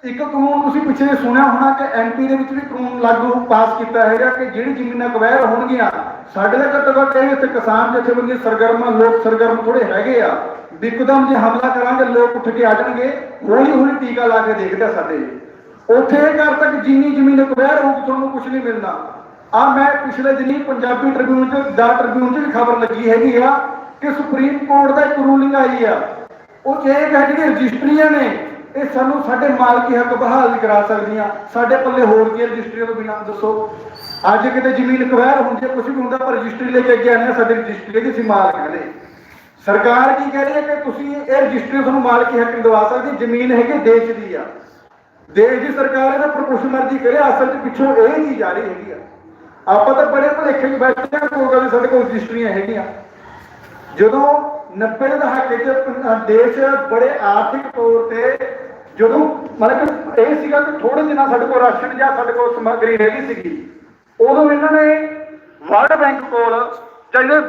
ਇੱਕ ਕਾਨੂੰਨ ਤੁਸੀਂ ਪਿੱਛੇ ਸੁਣਿਆ ਹੋਣਾ ਕਿ ਐਮਪੀ ਦੇ ਵਿੱਚ ਵੀ ਕਾਨੂੰਨ ਲਾਗੂ ਪਾਸ ਕੀਤਾ ਹੈਗਾ ਕਿ ਜਿਹੜੀ ਜ਼ਮੀਨਾਂ ਕਵੈਰ ਹੋਣਗੀਆਂ, ਸਾਡੇ ਦਾ ਘੱਟੋ ਘੱਟ ਇਹ ਕਿਸਾਨ ਜਥੇਬੰਦੀ ਸਰਗਰਮ ਲੋਕ ਸਰਗਰਮ ਥੋੜੇ ਹੈਗੇ ਆ। ਬਿਕਦਮ ਜੇ ਹਮਲਾ ਕਰਾਂਗੇ, ਲੋਕ ਉੱਠ ਕੇ ਆ ਜਾਣਗੇ ਹੌਲੀ ਹੌਲੀ ਟੀਕਾ ਲਾ ਕੇ ਦੇਖਦੇ ਆ ਸਾਡੇ। ਉੱਥੇ ਇਹ ਕਰ ਤੱਕ ਜਿੰਨੀ ਜ਼ਮੀਨ ਕਵੈਰ ਹੋਊ ਤੁਹਾਨੂੰ ਕੁਝ ਨਹੀਂ ਮਿਲਣਾ। ਆ ਮੈਂ ਪਿਛਲੇ ਦਿਨੀ ਪੰਜਾਬੀ ਟ੍ਰਿਬਿਊਨ ਚ, ਦਾ ਟ੍ਰਿਬਿਊਨ ਚ ਵੀ ਖਬਰ ਲੱਗੀ ਹੈਗੀ ਆ ਕਿ ਸੁਪਰੀਮ ਕੋਰਟ ਦਾ ਇੱਕ ਰੂਲਿੰਗ ਆਈ ਆ। ਉਹ ਇਹ ਹੈ ਜਿਹੜੀਆਂ ਰਜਿਸਟਰੀਆਂ ਨੇ, ਇਹ ਸਾਨੂੰ ਸਾਡੇ ਮਾਲਕੀ ਹੱਕ ਬਹਾਲ ਨਹੀਂ ਕਰਾ ਸਕਦੀਆਂ। ਸਾਡੇ ਪੱਲੇ ਹੋਰ ਕੀ ਹੈ ਰਜਿਸਟਰੀਆਂ ਤੋਂ ਬਿਨਾਂ, ਦੱਸੋ। ਅੱਜ ਕਿਤੇ ਜ਼ਮੀਨ ਕਵੈਰ ਹੁੰਦੀ ਹੈ ਕੁਝ ਵੀ ਹੁੰਦਾ ਪਰ ਰਜਿਸਟਰੀ ਲੈ ਕੇ ਅੱਗੇ ਆਨੇ ਆ ਸਾਡੇ ਰਜਿਸਟਰੀ ਦੇ ਅਸੀਂ ਮਾਲਕ ਨੇ ਸਰਕਾਰ ਕੀ ਕਹਿ ਰਹੀ ਹੈ ਕਿ ਤੁਸੀਂ ਇਹ ਰਜਿਸਟਰੀ ਤੁਹਾਨੂੰ ਮਾਲਕੀ ਹੱਕ ਦਿਵਾ ਦਵਾ ਸਕਦੀ, ਜ਼ਮੀਨ ਹੈਗੀ ਦੇਸ਼ ਦੀ ਆ। ਦੇਸ਼ ਦੀ ਸਰਕਾਰ ਇਹਦਾ ਕੁਛ ਮਰਜ਼ੀ ਕਰੇ, ਅਸਲ 'ਚ ਪਿੱਛੋਂ ਇਹ ਚੀਜ਼ ਆ ਰਹੀ ਹੈਗੀ ਆ। ਆਪਾਂ ਤਾਂ ਬੜੇ ਭੁਲੇਖੇ 'ਚ ਬੈਠੇ ਆ, ਕੋਈ ਗੱਲ ਸਾਡੇ ਕੋਲ ਰਜਿਸਟਰੀਆਂ ਹੈਗੀਆਂ। ਜਦੋਂ 90 ਦੇ ਦਹਾਕੇ 'ਚ ਦੇਸ਼ ਬੜੇ ਆਰਥਿਕ ਤੌਰ ਤੇ ਜਦੋਂ ਮਤਲਬ ਕਿ ਇਹ ਸੀਗਾ ਕਿ ਥੋੜੇ ਦਿਨਾਂ ਸਾਡੇ ਕੋਲ ਰਾਸ਼ਨ ਜਾਂ ਸਾਡੇ ਕੋਲ ਸਮੱਗਰੀ ਹੈਗੀ ਸੀਗੀ, ਉਦੋਂ ਇਹਨਾਂ ਨੇ ਵਰਲਡ ਬੈਂਕ ਕੋਲ ਜਾਂ ਜਿਹੜੇ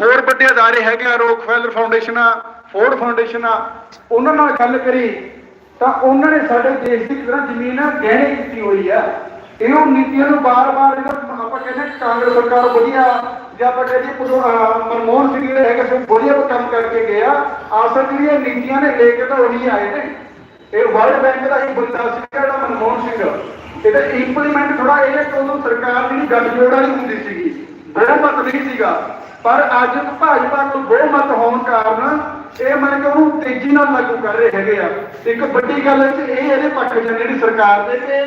ਹੋਰ ਵੱਡੇ ਅਦਾਰੇ ਹੈਗੇ ਆ ਰੋਕਫੈਲਰ ਫਾਊਂਡੇਸ਼ਨ ਆ ਫੋਰਡ ਫਾਊਂਡੇਸ਼ਨ ਆ, ਉਹਨਾਂ ਨਾਲ ਗੱਲ ਕਰੀ। ਤਾਂ ਉਹਨਾਂ ਨੇ ਸਾਡੇ ਦੇਸ਼ ਦੀ ਜਿਹੜਾ ਜ਼ਮੀਨ ਗਹਿਣੇ ਕੀਤੀ ਹੋਈ ਆ। ਇਹ ਨੀਤੀਆਂ ਨੂੰ ਬਾਰ-ਬਾਰ ਇਹਨਾਂ ਆਪਾਂ ਕਹਿੰਦੇ ਕਾਂਗਰਸ ਸਰਕਾਰ ਵਧੀਆ ਜਾਂ ਆਪਾਂ ਕਹਿੰਦੇ ਮਨਮੋਹਨ ਸਿੰਘ ਜਿਹੜੇ ਹੈਗੇ ਸੀ ਵਧੀਆ ਕੰਮ ਕਰਕੇ ਗਏ ਆ। ਜਿਹੜੀਆਂ ਨੀਤੀਆਂ ਨੇ, ਲੈ ਕੇ ਤਾਂ ਉਹੀ ਆਏ ਨੇ। ਇਹ ਵਰਲਡ ਬੈਂਕ ਦਾ ਹੀ ਬੰਦਾ ਸੀ, ਜਿਹੜਾ ਮਨਮੋਹਨ ਸਿੰਘ। ਇਹਦਾ ਇੰਪਲੀਮੈਂਟ ਥੋੜਾ ਇਹ ਹੈ ਕਿ ਉਦੋਂ ਸਰਕਾਰ ਜਿਹੜੀ ਗੱਠਜੋੜ ਵਾਲੀ ਹੁੰਦੀ ਸੀਗੀ ਬਹੁਮਤ ਨਹੀਂ ਸੀਗਾ। ਪਰ ਅੱਜ ਭਾਜਪਾ ਕੋਲ ਬਹੁਮਤ ਹੋਣ ਕਾਰਨ ਇਹ ਮੰਨ ਕੇ ਉਹਨੂੰ ਤੇਜ਼ੀ ਨਾਲ ਲਾਗੂ ਕਰ ਰਹੇ ਹੈਗੇ ਆ। ਇੱਕ ਵੱਡੀ ਗੱਲ ਇਹ ਇਹ ਇਹਦੇ ਪੱਖ ਜਾਂਦੇ ਜਿਹੜੀ ਸਰਕਾਰ ਦੇ ਕਿ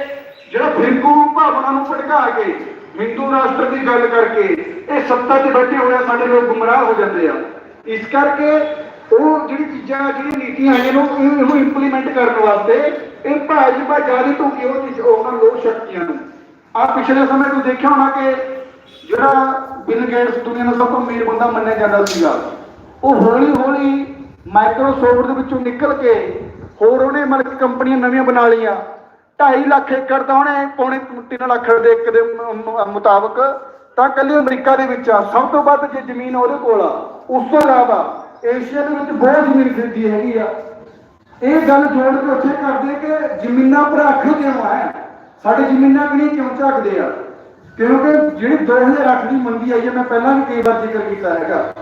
ਜਿਹੜਾ ਫਿਰਕੂ ਭਾਵਨਾ ਨੂੰ ਭੜਕਾ ਕੇ ਹਿੰਦੂ ਰਾਸ਼ਟਰ ਦੀ ਗੱਲ ਕਰਕੇ ਇਹ ਸੱਤਾ ਚ ਬੈਠੇ ਹੋਏ ਆ, ਸਾਡੇ ਲੋਕ ਗੁੰਮਰਾਹ ਹੋ ਜਾਂਦੇ ਆ। ਇਸ ਕਰਕੇ ਉਹ ਜਿਹੜੀ ਚੀਜ਼ਾਂ, ਜਿਹੜੀਆਂ ਨੀਤੀਆਂ ਆਈਆਂ ਨੂੰ ਇਹਨੂੰ ਇੰਪਲੀਮੈਂਟ ਕਰਨ ਵਾਸਤੇ ਇਹ ਭਾਜਪਾ ਜਾਰੀ ਢੁਕੀ ਉਹ ਚੀਜ਼ ਉਹਨਾਂ ਲੋਕ ਸ਼ਕਤੀਆਂ ਨੂੰ। ਆ ਪਿਛਲੇ ਸਮੇਂ ਤੋਂ ਦੇਖਿਆ ਹੋਣਾ ਕਿ ਜਿਹੜਾ ਬਿਲ ਗੇਟਸ ਦੁਨੀਆ ਦਾ ਸਭ ਤੋਂ ਅਮੀਰ ਬੰਦਾ ਮੰਨਿਆ ਜਾਂਦਾ ਸੀਗਾ, ਉਹ ਹੌਲੀ ਹੌਲੀ ਮਾਈਕਰੋਸੋਫਟ ਦੇ ਵਿੱਚੋਂ ਨਿਕਲ ਕੇ ਹੋਰ ਉਹਨੇ ਮਤਲਬ ਕੰਪਨੀਆਂ ਨਵੀਆਂ ਬਣਾ ਲਈਆਂ। 2.5 ਲੱਖ ਏਕੜ ਦਾ ਉਹਨੇ ਪੌਣੇ 3 ਲੱਖ ਦੇ ਇੱਕ ਦੇ ਮੁਤਾਬਕ ਤਾਂ ਕੱਲੀ ਅਮਰੀਕਾ ਦੇ ਵਿੱਚ ਆ। ਸਭ ਤੋਂ ਵੱਧ ਜੇ ਜ਼ਮੀਨ ਉਹਦੇ ਕੋਲ ਆ, ਉਸ ਤੋਂ ਇਲਾਵਾ ਏਸ਼ੀਆ ਦੇ ਵਿੱਚ ਬਹੁਤ ਜ਼ਮੀਨ ਖਰੀਦੀ ਹੈਗੀ ਆ। ਇਹ ਗੱਲ ਜੋੜ ਕੇ ਉੱਥੇ ਕਰਦੇ ਕਿ ਜ਼ਮੀਨਾਂ ਭਰਾਖ ਕਿਉਂ ਹੈ ਸਾਡੇ ਜ਼ਮੀਨਾਂ ਕਿਹੜੀ ਕਿਉਂ ਝਾਕਦੇ ਆ? ਕਿਉਂਕਿ ਜਿਹੜੀ 2008 ਦੀ ਮੰਦੀ ਆਈ ਹੈ ਮੈਂ ਪਹਿਲਾਂ ਵੀ ਕਈ ਵਾਰ ਜ਼ਿਕਰ ਕੀਤਾ ਹੈਗਾ।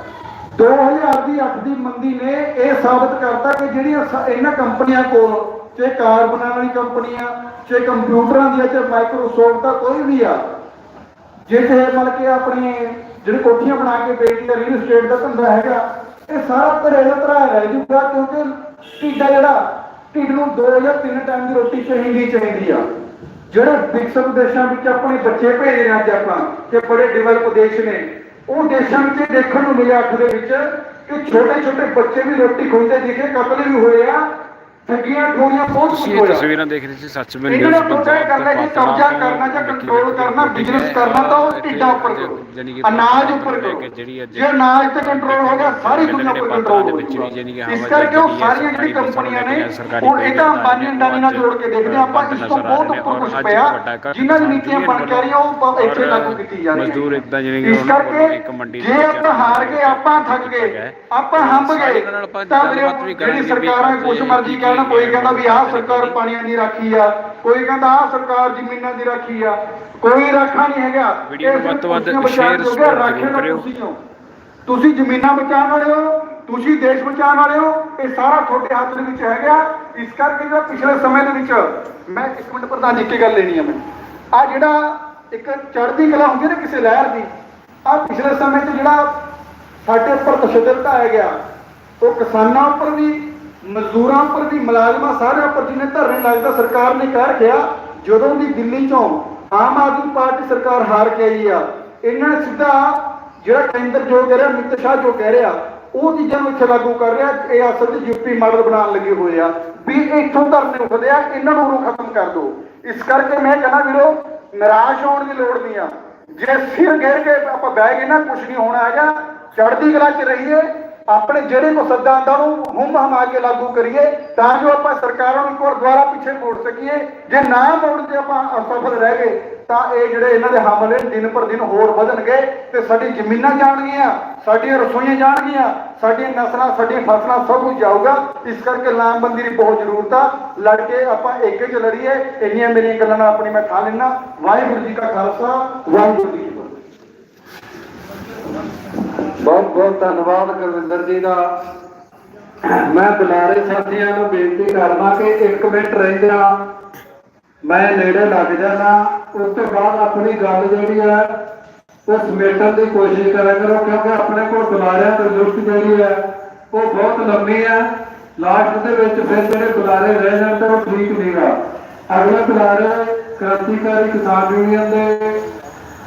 2000 ਦੀ 8 ਦੀ ਮੰਦੀ ਨੇ ਇਹ ਸਾਬਤ ਕਰਤਾ ਕਿ ਜਿਹੜੀਆਂ ਇਹਨਾਂ ਕੰਪਨੀਆਂ ਕੋਲ, ਚਾਹੇ ਕਾਰ ਬਣਾਉਣ ਵਾਲੀ ਕੰਪਨੀਆਂ, ਚਾਹੇ ਕੰਪਿਊਟਰਾਂ ਦੀ ਚਾਹੇ ਮਾਈਕਰੋਸਾਫਟ ਦਾ ਕੋਈ ਵੀ ਆ ਜੇ ਮਤਲਬ ਕਿ ਆਪਣੀ ਜਿਹੜੀ ਕੋਠੀਆਂ ਬਣਾ ਕੇ ਵੇਚਦੀ ਰੀਅਲ ਏਸਟੇਟ ਦਾ ਧੰਦਾ ਹੈਗਾ, ਇਹ ਸਾਰਾ ਧਰੇ ਦਾ ਰਹਿ ਜੂਗਾ ਕਿਉਂਕਿ ਢੀਡਾ ਜਿਹੜਾ, ਢਿੱਡ ਨੂੰ ਦੋ ਜਾਂ ਤਿੰਨ ਟਾਈਮ ਦੀ ਰੋਟੀ ਚਾਹੀਦੀ ਚਾਹੀਦੀ ਆ। ਜਿਹੜੇ ਵਿਕਸਿਤ ਦੇਸ਼ਾਂ ਵਿੱਚ ਆਪਣੇ ਬੱਚੇ ਭੇਜ ਅੱਜ ਆਪਾਂ, ਕਿ ਬੜੇ ਡਿਵੈਲਪ ਦੇਸ਼ ਨੇ। ਉਹ ਦੇਸ਼ਾਂ ਵਿੱਚ ਇਹ ਦੇਖਣ ਨੂੰ ਮਿਲਿਆ ਅੱਖ ਦੇ ਵਿੱਚ ਕਿ ਛੋਟੇ ਛੋਟੇ ਬੱਚੇ ਵੀ ਰੋਟੀ ਖੋਜਦੇ, ਦਿਖੇ ਕਤਲ ਵੀ ਹੋਏ ਆ। ਠੱਗੀਆਂ ਠੋਰੀਆਂ ਬਹੁਤ ਤੁਸੀਂ ਇਹ ਤਸਵੀਰਾਂ ਦੇਖ ਰਹੇ ਸੀ ਸੱਚ ਮੈਂ ਇਹਨਾਂ ਨੂੰ ਪੁੱਛਿਆ ਕਰਨਾ ਕਿ ਕਬਜ਼ਾ ਕਰਨਾ ਜਾਂ ਕੰਟਰੋਲ ਕਰਨਾ ਬਿਜ਼ਨਸ ਕਰਨਾ ਤਾਂ ਉਹ ਢਿੱਡਾਂ ਉੱਪਰ ਕਰੋ। ਅਨਾਜ ਉੱਪਰ ਕਰੋ। ਜੇ ਅਨਾਜ ਤੇ ਕੰਟਰੋਲ ਹੋ ਗਿਆ ਸਾਰੀ ਦੁਨੀਆ ਉੱਪਰ ਕੰਟਰੋਲ ਹੋ ਜਾਊਗਾ ਇਸ ਕਰਕੇ ਉਹ ਸਾਰੀਆਂ ਜਿਹੜੀ ਕੰਪਨੀਆਂ ਨੇ ਹੁਣ ਇਹ ਤਾਂ ਅੰਬਾਨੀ ਅੰਡਾਨੀ ਨਾਲ ਜੋੜ ਕੇ ਦੇਖਦੇ ਆਪਾਂ ਇਸ ਤੋਂ ਬਹੁਤ ਉੱਪਰ ਕੁਝ ਪਿਆ ਜਿਨ੍ਹਾਂ ਦੀ ਨੀਤੀਆਂ ਬਣ ਕੇ ਰਹੀਆਂ ਉਹ ਇੱਥੇ ਲਾਗੂ ਕੀਤੀ ਜਾ ਰਹੀਆਂ ਮਜ਼ਦੂਰ ਜਿਵੇਂ ਕਿ ਇਸ ਕਰਕੇ ਇੱਕ ਮੰਡੀ ਦੇ ਜੇ ਆਪਾਂ ਹਾਰ ਗਏ ਆਪਾਂ ਥੱਕ ਗਏ ਆਪਾਂ ਹੰਬ ਗਏ ਤਾਂ ਜਿਹੜੀ ਸਰਕਾਰਾਂ ਕੁਝ ਮਰਜ਼ੀ ਕੀ ਕਹਿਣ ਕੋਈ ਕਹਿੰਦਾ ਵੀ ਆਹ ਸਰਕਾਰ ਪਾਣੀਆਂ ਦੀ ਰਾਖੀ ਆ ਕੋਈ ਕਹਿੰਦਾ ਆਹ ਸਰਕਾਰ ਜ਼ਮੀਨਾਂ ਦੀ ਰਾਖੀ ਆ ਕੋਈ ਰਾਖਾ ਨਹੀਂ ਹੈਗਾ। ਵੀਡੀਓ ਨੂੰ ਵੱਧ ਤੋਂ ਵੱਧ ਜ਼ਰੂਰ ਤਾਂ ਕਰਿਓ। ਤੁਸੀਂ ਜ਼ਮੀਨਾਂ ਬਚਾਉਣ ਵਾਲੇ ਹੋ ਤੁਸੀਂ ਦੇਸ਼ ਬਚਾਉਣ ਵਾਲੇ ਹੋ ਇਹ ਸਾਰਾ ਤੁਹਾਡੇ ਹੱਥ ਦੇ ਵਿੱਚ ਹੈਗਾ। ਇਸ ਕਰਕੇ ਜਿਹੜਾ ਪਿਛਲੇ ਸਮੇਂ ਦੇ ਵਿੱਚ ਮੈਂ ਇੱਕ ਮਿੰਟ ਪ੍ਰਧਾਨ ਜੀ ਕੀ ਗੱਲ ਲੈਣੀ ਆ ਮੈਂ ਆ ਜਿਹੜਾ ਇੱਕ ਚੜ੍ਹਦੀ ਕਲਾ ਹੁੰਦੀ ਹੈ ਨਾ ਕਿਸੇ ਲਹਿਰ ਦੀ ਆ ਪਿਛਲੇ ਸਮੇਂ 'ਚ ਜਿਹੜਾ ਸਾਡੇ ਉੱਪਰ ਤਸ਼ੱਦਦ ਢਾਇਆ ਗਿਆ ਉਹ ਕਿਸਾਨਾਂ ਉੱਪਰ ਵੀ ਮਜ਼ਦੂਰਾਂ ਉੱਪਰ ਵੀ ਮੁਲਾਜ਼ਮਾਂ ਸਾਰਿਆਂ ਉੱਪਰ ਜਿਹਨੇ ਧਰਨੇ ਲੱਗਦਾ ਸਰਕਾਰ ਨੇ ਕਹਿ ਰੱਖਿਆ, ਜਦੋਂ ਦੀ ਦਿੱਲੀ ਚੋਂ ਆਮ ਆਦਮੀ ਪਾਰਟੀ ਸਰਕਾਰ ਹਾਰ ਕੇ ਆਈ ਆ, ਇਹਨਾਂ ਨੇ ਸਿੱਧਾ ਜਿਹੜਾ ਕੇਂਦਰ ਜੋ ਕਹਿ ਰਿਹਾ ਅਮਿਤ ਸ਼ਾਹ ਜੋ ਕਹਿ ਰਿਹਾ, ਉਹ ਚੀਜ਼ਾਂ ਨੂੰ ਇੱਥੇ ਲਾਗੂ ਕਰ ਰਿਹਾ, ਇਹ ਅਸਲ 'ਚ ਯੂਪੀ ਮਾਡਲ ਬਣਾਉਣ ਲੱਗੇ ਹੋਏ ਆ, ਵੀ ਇੱਥੋਂ ਧਰਨੇ ਉੱਠਦੇ ਆ, ਇਹਨਾਂ ਨੂੰ ਉਰੋਂ ਖਤਮ ਕਰ ਦਿਓ ਇਸ ਕਰਕੇ ਮੈਂ ਕਹਿੰਦਾ ਵੀਰੋ, ਨਿਰਾਸ਼ ਹੋਣ ਦੀ ਲੋੜ ਨਹੀਂ ਆ। ਜੇ ਸਿਰ ਗਿਰ ਕੇ ਆਪਾਂ ਬਹਿ ਗਏ ਨਾ ਕੁਝ ਨਹੀਂ ਹੋਣਾ ਹੈਗਾ, ਚੜ੍ਹਦੀ ਕਲਾ 'ਚ ਰਹੀਏ ਆਪਣੇ ਜਿਹੜੇ ਕੋ ਸੱਦਾ ਆਂਦਾ ਨੂੰ ਹੁਮ ਹਮਾ ਕੇ ਲਾਗੂ ਕਰੀਏ ਤਾਂ ਜੋ ਆਪਾਂ ਸਰਕਾਰਾਂ ਨੂੰ ਇੱਕ ਵਾਰ ਦੁਬਾਰਾ ਪਿੱਛੇ ਮੋੜ ਸਕੀਏ। ਜੇ ਨਾ ਮੋੜ ਤੇ ਆਪਾਂ ਅਸਫਲ ਰਹਿ ਗਏ, ਤਾਂ ਇਹ ਜਿਹੜੇ ਇਹਨਾਂ ਦੇ ਹਮਲੇ ਦਿਨ ਪਰ ਦਿਨ ਹੋਰ ਵਧਣਗੇ ਤੇ ਸਾਡੀ ਜ਼ਮੀਨਾਂ ਜਾਣਗੀਆਂ, ਸਾਡੀਆਂ ਰਸੋਈਆਂ ਜਾਣਗੀਆਂ, ਸਾਡੀਆਂ ਨਸਲਾਂ, ਸਾਡੀਆਂ ਫਸਲਾਂ ਸਭ ਕੁਝ ਜਾਊਗਾ। ਇਸ ਕਰਕੇ ਲਾਮਬੰਦੀ ਦੀ ਬਹੁਤ ਜ਼ਰੂਰਤ ਆ। ਲੜ ਕੇ ਆਪਾਂ ਏਕੇ ਚ ਲੜੀਏ। ਇੰਨੀਆਂ ਮੇਰੀਆਂ ਗੱਲਾਂ ਨਾਲ ਆਪਣੀ ਮੈਂ ਖਾ ਲੈਣਾ ਵਾਹਿਗੁਰੂ ਜੀ ਕਾ ਖਾਲਸਾ, ਵਾਹਿਗੁਰੂ ਜੀ ਬਹੁਤ ਬਹੁਤ ਧੰਨਵਾਦ ਗੁਰਵਿੰਦਰ ਜੀ ਦਾ। ਮੈਂ ਬੁਲਾਰੇ ਸਾਥੀਆਂ ਨੂੰ ਬੇਨਤੀ ਕਰਦਾ ਕਿ 1 ਮਿੰਟ ਰਹਿੰਦਿਆਂ ਮੈਂ ਨੇੜੇ ਲੱਗ ਜਾਣਾ ਉਸ ਤੋਂ ਬਾਅਦ ਆਪਣੀ ਗੱਲ ਜਿਹੜੀ ਹੈ, ਉਹ ਸਮੇਟਣ ਦੀ ਕੋਸ਼ਿਸ਼ ਕਰਿਆ ਕਰੋ, ਕਿਉਂਕਿ ਆਪਣੇ ਕੋਲ ਬੁਲਾਰਿਆਂ ਦੀ ਲਿਸਟ ਜਿਹੜੀ ਹੈ, ਉਹ ਬਹੁਤ ਲੰਮੀ ਹੈ। ਲਾਸਟ ਦੇ ਵਿੱਚ ਫਿਰ ਜਿਹੜੇ ਬੁਲਾਰੇ ਰਹਿ ਜਾਣ ਤਾਂ ਉਹ ਠੀਕ ਨਹੀਂਗਾ ਅਗਲੇ ਬੁਲਾਰੇ ਕ੍ਰਾਂਤੀਕਾਰੀ ਕਿਸਾਨ ਯੂਨੀਅਨ ਦੇ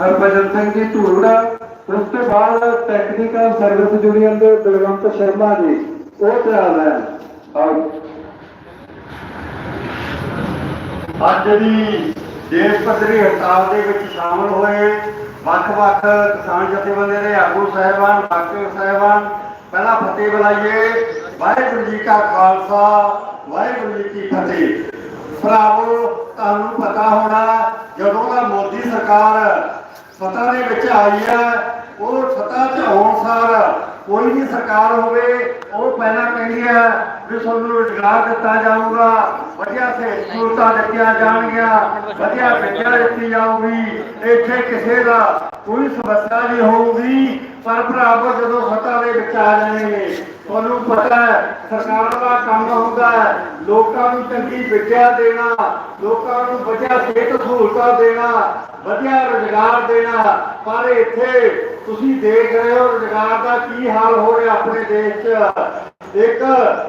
ਹਰਭਜਨ ਸਿੰਘ ਜੀ ਧੂੜਾ ਉਸ ਤੋਂ ਬਾਅਦ ਟੈਕਨੀਕਲ ਸਰਵਿਸ ਯੂਨੀਅਨ ਦੇ ਬਲਵੰਤ ਸ਼ਰਮਾ ਜੀ, ਉਹ ਤਿਆਰ ਹੈ। ਆਓ। ਅੱਜ ਦੀ ਦੇਸ਼ ਪੱਧਰੀ ਹੜਤਾਲ ਦੇ ਵਿੱਚ ਸ਼ਾਮਲ ਹੋਏ ਵੱਖ-ਵੱਖ ਕਿਸਾਨ ਜਥੇਬੰਦੀਆਂ ਦੇ ਆਗੂ ਸਾਹਿਬਾਨ, ਡਾਕਟਰ ਸਾਹਿਬਾਨ। ਪਹਿਲਾਂ ਫਤਿਹ ਬੁਲਾਈਏ। ਵਾਹਿਗੁਰੂ ਜੀ ਕਾ ਖਾਲਸਾ, ਵਾਹਿਗੁਰੂ ਜੀ ਕੀ ਫਤਿਹ। ਭਰਾਵੋ, ਤੁਹਾਨੂੰ ਪਤਾ ਹੋਣਾ, ਜਦੋਂ ਦਾ ਮੋਦੀ ਸਰਕਾਰ ਸੱਤਾ ਦੇ ਵਿੱਚ ਆਈ ਹੈ, ਉਹ ਸੱਤਾ 'ਚ ਆਉਣ ਸਾਰ ਕੋਈ ਵੀ ਸਰਕਾਰ ਹੋਵੇ, ਉਹ ਪਹਿਲਾਂ ਕਹਿੰਦੀ ਹੈ ਵੀ ਤੁਹਾਨੂੰ ਰੁਜ਼ਗਾਰ ਦਿੱਤਾ ਜਾਊਗਾ, ਵਧੀਆ ਸਹੂਲਤਾਂ ਦਿੱਤੀਆਂ ਜਾਣਗੀਆਂ, ਵਧੀਆ ਵਿੱਦਿਆ ਦਿੱਤੀ ਜਾਊਗੀ, ਇੱਥੇ ਕਿਸੇ ਦਾ ਕੋਈ ਸਮੱਸਿਆ ਨਹੀਂ ਹੋਊਗੀ, ਪਰ ਭਰਾਵੋ, ਜਦੋਂ ਸਤਾ ਦੇ ਵਿੱਚ ਆ ਜਾਣਗੇ, ਤੁਹਾਨੂੰ ਪਤਾ ਹੈ, ਸਰਕਾਰਾਂ ਦਾ ਕੰਮ ਹੁੰਦਾ ਹੈ, ਲੋਕਾਂ ਨੂੰ ਚੰਗੀ ਵਿੱਦਿਆ ਦੇਣਾ, ਲੋਕਾਂ ਨੂੰ ਵਧੀਆ ਸਿਹਤ ਸਹੂਲਤਾਂ ਦੇਣਾ ਵਧੀਆ ਰੁਜ਼ਗਾਰ ਦੇਣਾ, ਪਰ ਇੱਥੇ ਤੁਸੀਂ ਦੇਖ ਰਹੇ ਹੋ ਰੁਜ਼ਗਾਰ ਦਾ ਕੀ ਹਾਲ ਹੋ ਰਿਹਾ ਆਪਣੇ ਦੇਸ਼ 'ਚ। ਇੱਕ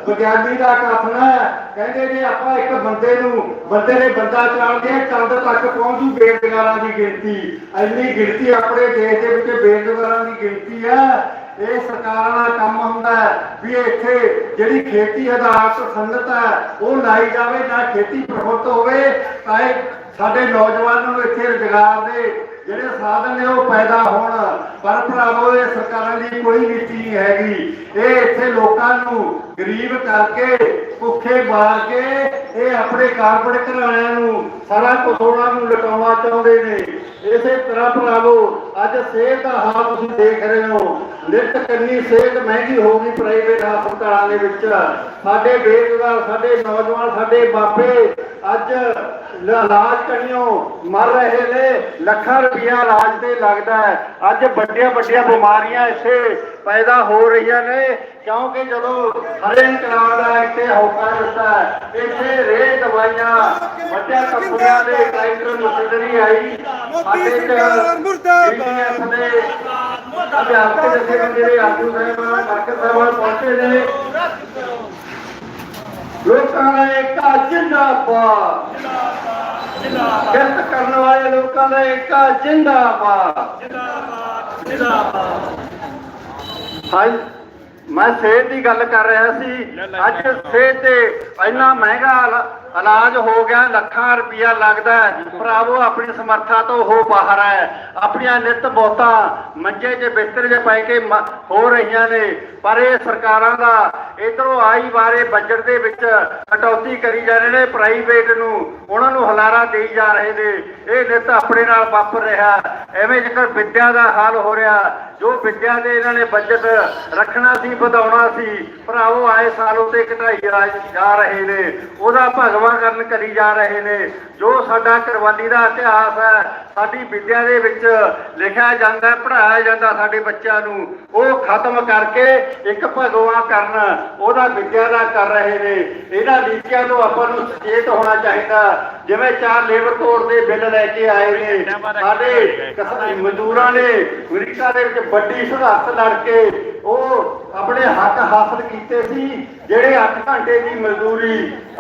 ਵਿਗਿਆਨੀ ਦਾ ਕਥਨ ਹੈ, ਕਹਿੰਦੇ ਜੇ ਆਪਾਂ ਇੱਕ ਬੰਦੇ ਨੂੰ ਬੰਦੇ ਨੇ ਬੰਦਾ ਚਾਲਦੇ ਚੰਦ ਤੱਕ ਪਹੁੰਚੂ ਬੇਰੁਜ਼ਗਾਰਾਂ ਦੀ ਗਿਣਤੀ। ਇੰਨੀ ਗਿਣਤੀ ਆਪਣੇ ਦੇਸ਼ ਦੇ ਵਿੱਚ ਬੇਰੁਜ਼ਗਾਰਾਂ ਦੀ ਗਿਣਤੀ ਹੈ। ਇਹ ਸਰਕਾਰਾਂ ਦਾ ਕੰਮ ਹੁੰਦਾ ਹੈ ਵੀ ਇੱਥੇ ਜਿਹੜੀ ਖੇਤੀ ਆਧਾਰਿਤ ਸੰਗਤ ਹੈ, ਉਹ ਲਾਈ ਜਾਵੇ ਨਾ ਖੇਤੀ ਪ੍ਰਫੁੱਲਤ ਹੋਵੇ, ਤਾਂ ਇਹ ਸਾਡੇ ਨੌਜਵਾਨਾਂ ਨੂੰ ਇੱਥੇ ਰੁਜ਼ਗਾਰ ਦੇ ਜਿਹੜੇ ਸਾਧਨ ਨੇ ਉਹ ਪੈਦਾ ਹੋਣ, ਪਰ ਭਰਾਵੋ, ਇਹ ਸਰਕਾਰਾਂ ਦੀ ਕੋਈ ਨੀਤੀ ਨਹੀਂ ਹੈਗੀ। ਇਹ ਇੱਥੇ ਲੋਕਾਂ ਨੂੰ ਗਰੀਬ ਕਰਕੇ, ਭੁੱਖੇ ਮਾਰ ਕੇ, ਇਹ ਆਪਣੇ ਕਾਰਪੋਰੇਟ ਘਰਾਣਿਆਂ ਨੂੰ, ਸਾਰਾ ਕੁਝ ਨੂੰ ਲਟਾਉਣਾ ਚਾਹੁੰਦੇ ਨੇ। ਇਸੇ ਤਰ੍ਹਾਂ ਭਰਾਵੋ, ਅੱਜ ਸਿਹਤ ਦਾ ਹਾਲ ਤੁਸੀਂ ਦੇਖ ਰਹੇ ਹੋ। ਨਿਤ ਕਿੰਨੀ ਸਿਹਤ ਮਹਿੰਗੀ ਹੋ ਗਈ ਪ੍ਰਾਈਵੇਟ ਹਸਪਤਾਲਾਂ ਦੇ ਵਿੱਚ। ਸਾਡੇ ਬੇਰੁਜ਼ਗਾਰ, ਸਾਡੇ ਨੌਜਵਾਨ, ਸਾਡੇ ਬਾਪੇ ਅੱਜ ਇਲਾਜ ਕਰੀਓ ਮਰ ਰਹੇ ਨੇ ਲੱਖਾਂ ਰੁਪਇਆ ਇਲਾਜ ਤੇ ਲੱਗਦਾ ਹੈ। ਅੱਜ ਵੱਡੀਆਂ ਵੱਡੀਆਂ ਬਿਮਾਰੀਆਂ ਇੱਥੇ ਪੈਦਾ ਹੋ ਰਹੀਆਂ ਨੇ ਕਿਉਂਕਿ ਜਦੋਂ ਹਰੇ ਇਨਕਲਾਬ ਦਾ ਇੱਥੇ ਹੋਕਾ ਦਿੱਤਾ ਇੱਥੇ ਰੇ ਦਵਾਈਆਂ ਵੱਡੀਆਂ ਕੰਪਨੀਆਂ ਦੇ ਟਰੈਕਟਰ ਮਸ਼ੀਨਰੀ ਆਈ। ਸਾਡੇ ਚ BDF ਦੇ ਅਧਿਆਪਕ ਜਥੇਬੰਦੀ ਦੇ ਆਗੂ ਡਾਕਟਰ ਸਾਹਿਬਾਨ ਪਹੁੰਚੇ ਨੇ। ਲੋਕਾਂ ਦਾ ਏਕਾ ਜਿੰਦਾਬਾਦ ਜਿੰਦਾਬਾਦ। ਕਿਰਤ ਕਰਨ ਵਾਲੇ ਲੋਕਾਂ ਦਾ ਏਕਾ ਜਿੰਦਾਬਾਦ। ਜਿੰਦਾਬਾਦ ਜਿੰਦਾਬਾਦ। ਹਾਂ ਮੈਂ ਸਿਹਤ ਦੀ ਗੱਲ ਕਰ ਰਿਹਾ ਸੀ। ਅੱਜ ਸਿਹਤ ਤੇ ਇੰਨਾ ਮਹਿੰਗਾ ਇਲਾ- ਇਲਾਜ ਹੋ ਗਿਆ ਲੱਖਾਂ ਰੁਪਇਆ ਲੱਗਦਾ ਭਰਾਵੋ ਆਪਣੀ ਸਮਰੱਥਾ ਤੋਂ ਹੋ ਬਾਹਰ ਹੈ। ਆਪਣੀਆਂ ਨਿਤ ਬੋਤਾਂ ਮੰਜੇ 'ਚ ਬਿਸਤਰੇ 'ਚ ਪੈ ਕੇ ਹੋ ਰਹੀਆਂ ਨੇ। ਪਰ ਇਹ ਸਰਕਾਰਾਂ ਦਾ ਇਧਰੋਂ ਆਈ ਵਾਰੇ ਬਜਟ ਦੇ ਵਿੱਚ ਕਟੌਤੀ ਕਰੀ ਜਾ ਰਹੇ ਨੇ ਪ੍ਰਾਈਵੇਟ ਨੂੰ। ਉਹਨਾਂ ਨੂੰ ਹਲਾਰਾ ਦੇਈ ਜਾ ਰਹੇ ਨੇ। ਇਹ ਨਿਤ ਆਪਣੇ ਨਾਲ ਵਾਪਰ ਰਿਹਾ ਐਵੇਂ ਜੇਕਰ ਵਿਦਿਆ ਦਾ ਹਾਲ ਹੋ ਰਿਹਾ ਜੋ ਵਿਦਿਆ ਦੇ ਇਹਨਾਂ ਨੇ ਬਜਟ ਰੱਖਣਾ ਸੀ ਵਧਾਉਣਾ ਸੀ। ਭਰਾਵੋ, ਆਏ ਸਾਲ ਉਤੇ ਘਟਾਈ ਜਾ- ਰਹੇ ਨੇ। ਉਹਦਾ ਭਗਵਾਕਰਨ ਕਰੀ ਜਾ ਰਹੇ ਨੇ। ਜੋ ਸਾਡਾ ਕਰਵਾਲੀ ਦਾ ਇਤਿਹਾਸ ਹੈ, ਸਾਡੀ ਵਿਦਿਆ ਦੇ ਵਿੱਚ ਲਿਖਿਆ ਜਾਂਦਾ ਪੜਾਇਆ ਜਾਂਦਾ ਸਾਡੇ ਬੱਚਿਆਂ ਨੂੰ, ਉਹ ਖਤਮ ਕਰਕੇ ਇੱਕ ਭਗਵਾ ਕਰਨ, ਉਹਦਾ ਵਿਦਿਆ ਦਾ ਕਰ ਰਹੇ ਨੇ। ਇਹਨਾਂ ਨੀਤੀਆਂ ਤੋਂ ਆਪਾਂ ਨੂੰ ਸੁਚੇਤ ਹੋਣਾ ਚਾਹੀਦਾ। ਜਿਵੇਂ ਚਾਰ ਲੇਬਰ ਕੋਡ ਦੇ ਬਿੱਲ ਲੈ ਕੇ ਆਏ ਨੇ, ਸਾਡੇ ਮਜ਼ਦੂਰਾਂ ਨੇ ਅਮਰੀਕਾ ਦੇ ਵਿੱਚ ਵੱਡੀ ਸੰਘਰਸ਼ ਲੜ ਕੇ ਉਹ ਆਪਣੇ ਹੱਕ ਹਾਸਲ ਕੀਤੇ ਸੀ, ਜਿਹੜੇ 8 ਘੰਟੇ ਦੀ ਮਜ਼ਦੂਰੀ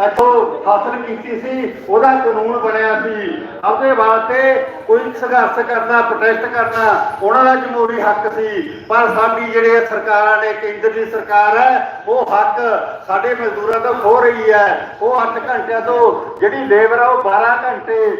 ਇੱਥੋਂ ਹਾਸਲ ਕੀਤੀ ਸੀ, ਉਹਦਾ ਕਾਨੂੰਨ ਬਣਿਆ ਸੀ। ਆਪਦੇ ਵਾਸਤੇ ਕੋਈ ਸੰਘਰਸ਼ ਕਰਨਾ ਪ੍ਰੋਟੈਸਟ ਕਰਨਾ, ਉਹਨਾਂ ਦਾ ਜਮਹੂਰੀ ਹੱਕ ਸੀ। ਪਰ ਸਾਡੀ ਜਿਹੜੇ ਸਰਕਾਰਾਂ ਨੇ, ਕੇਂਦਰ ਦੀ ਸਰਕਾਰ ਹੈ, ਉਹ ਹੱਕ ਸਾਡੇ ਮਜ਼ਦੂਰਾਂ ਤੋਂ ਖੋ ਰਹੀ ਹੈ। ਉਹ 8 ਘੰਟਿਆਂ ਤੋਂ ਜਿਹੜੀ ਲੇਬਰ ਆ, ਉਹ 12 ਘੰਟੇ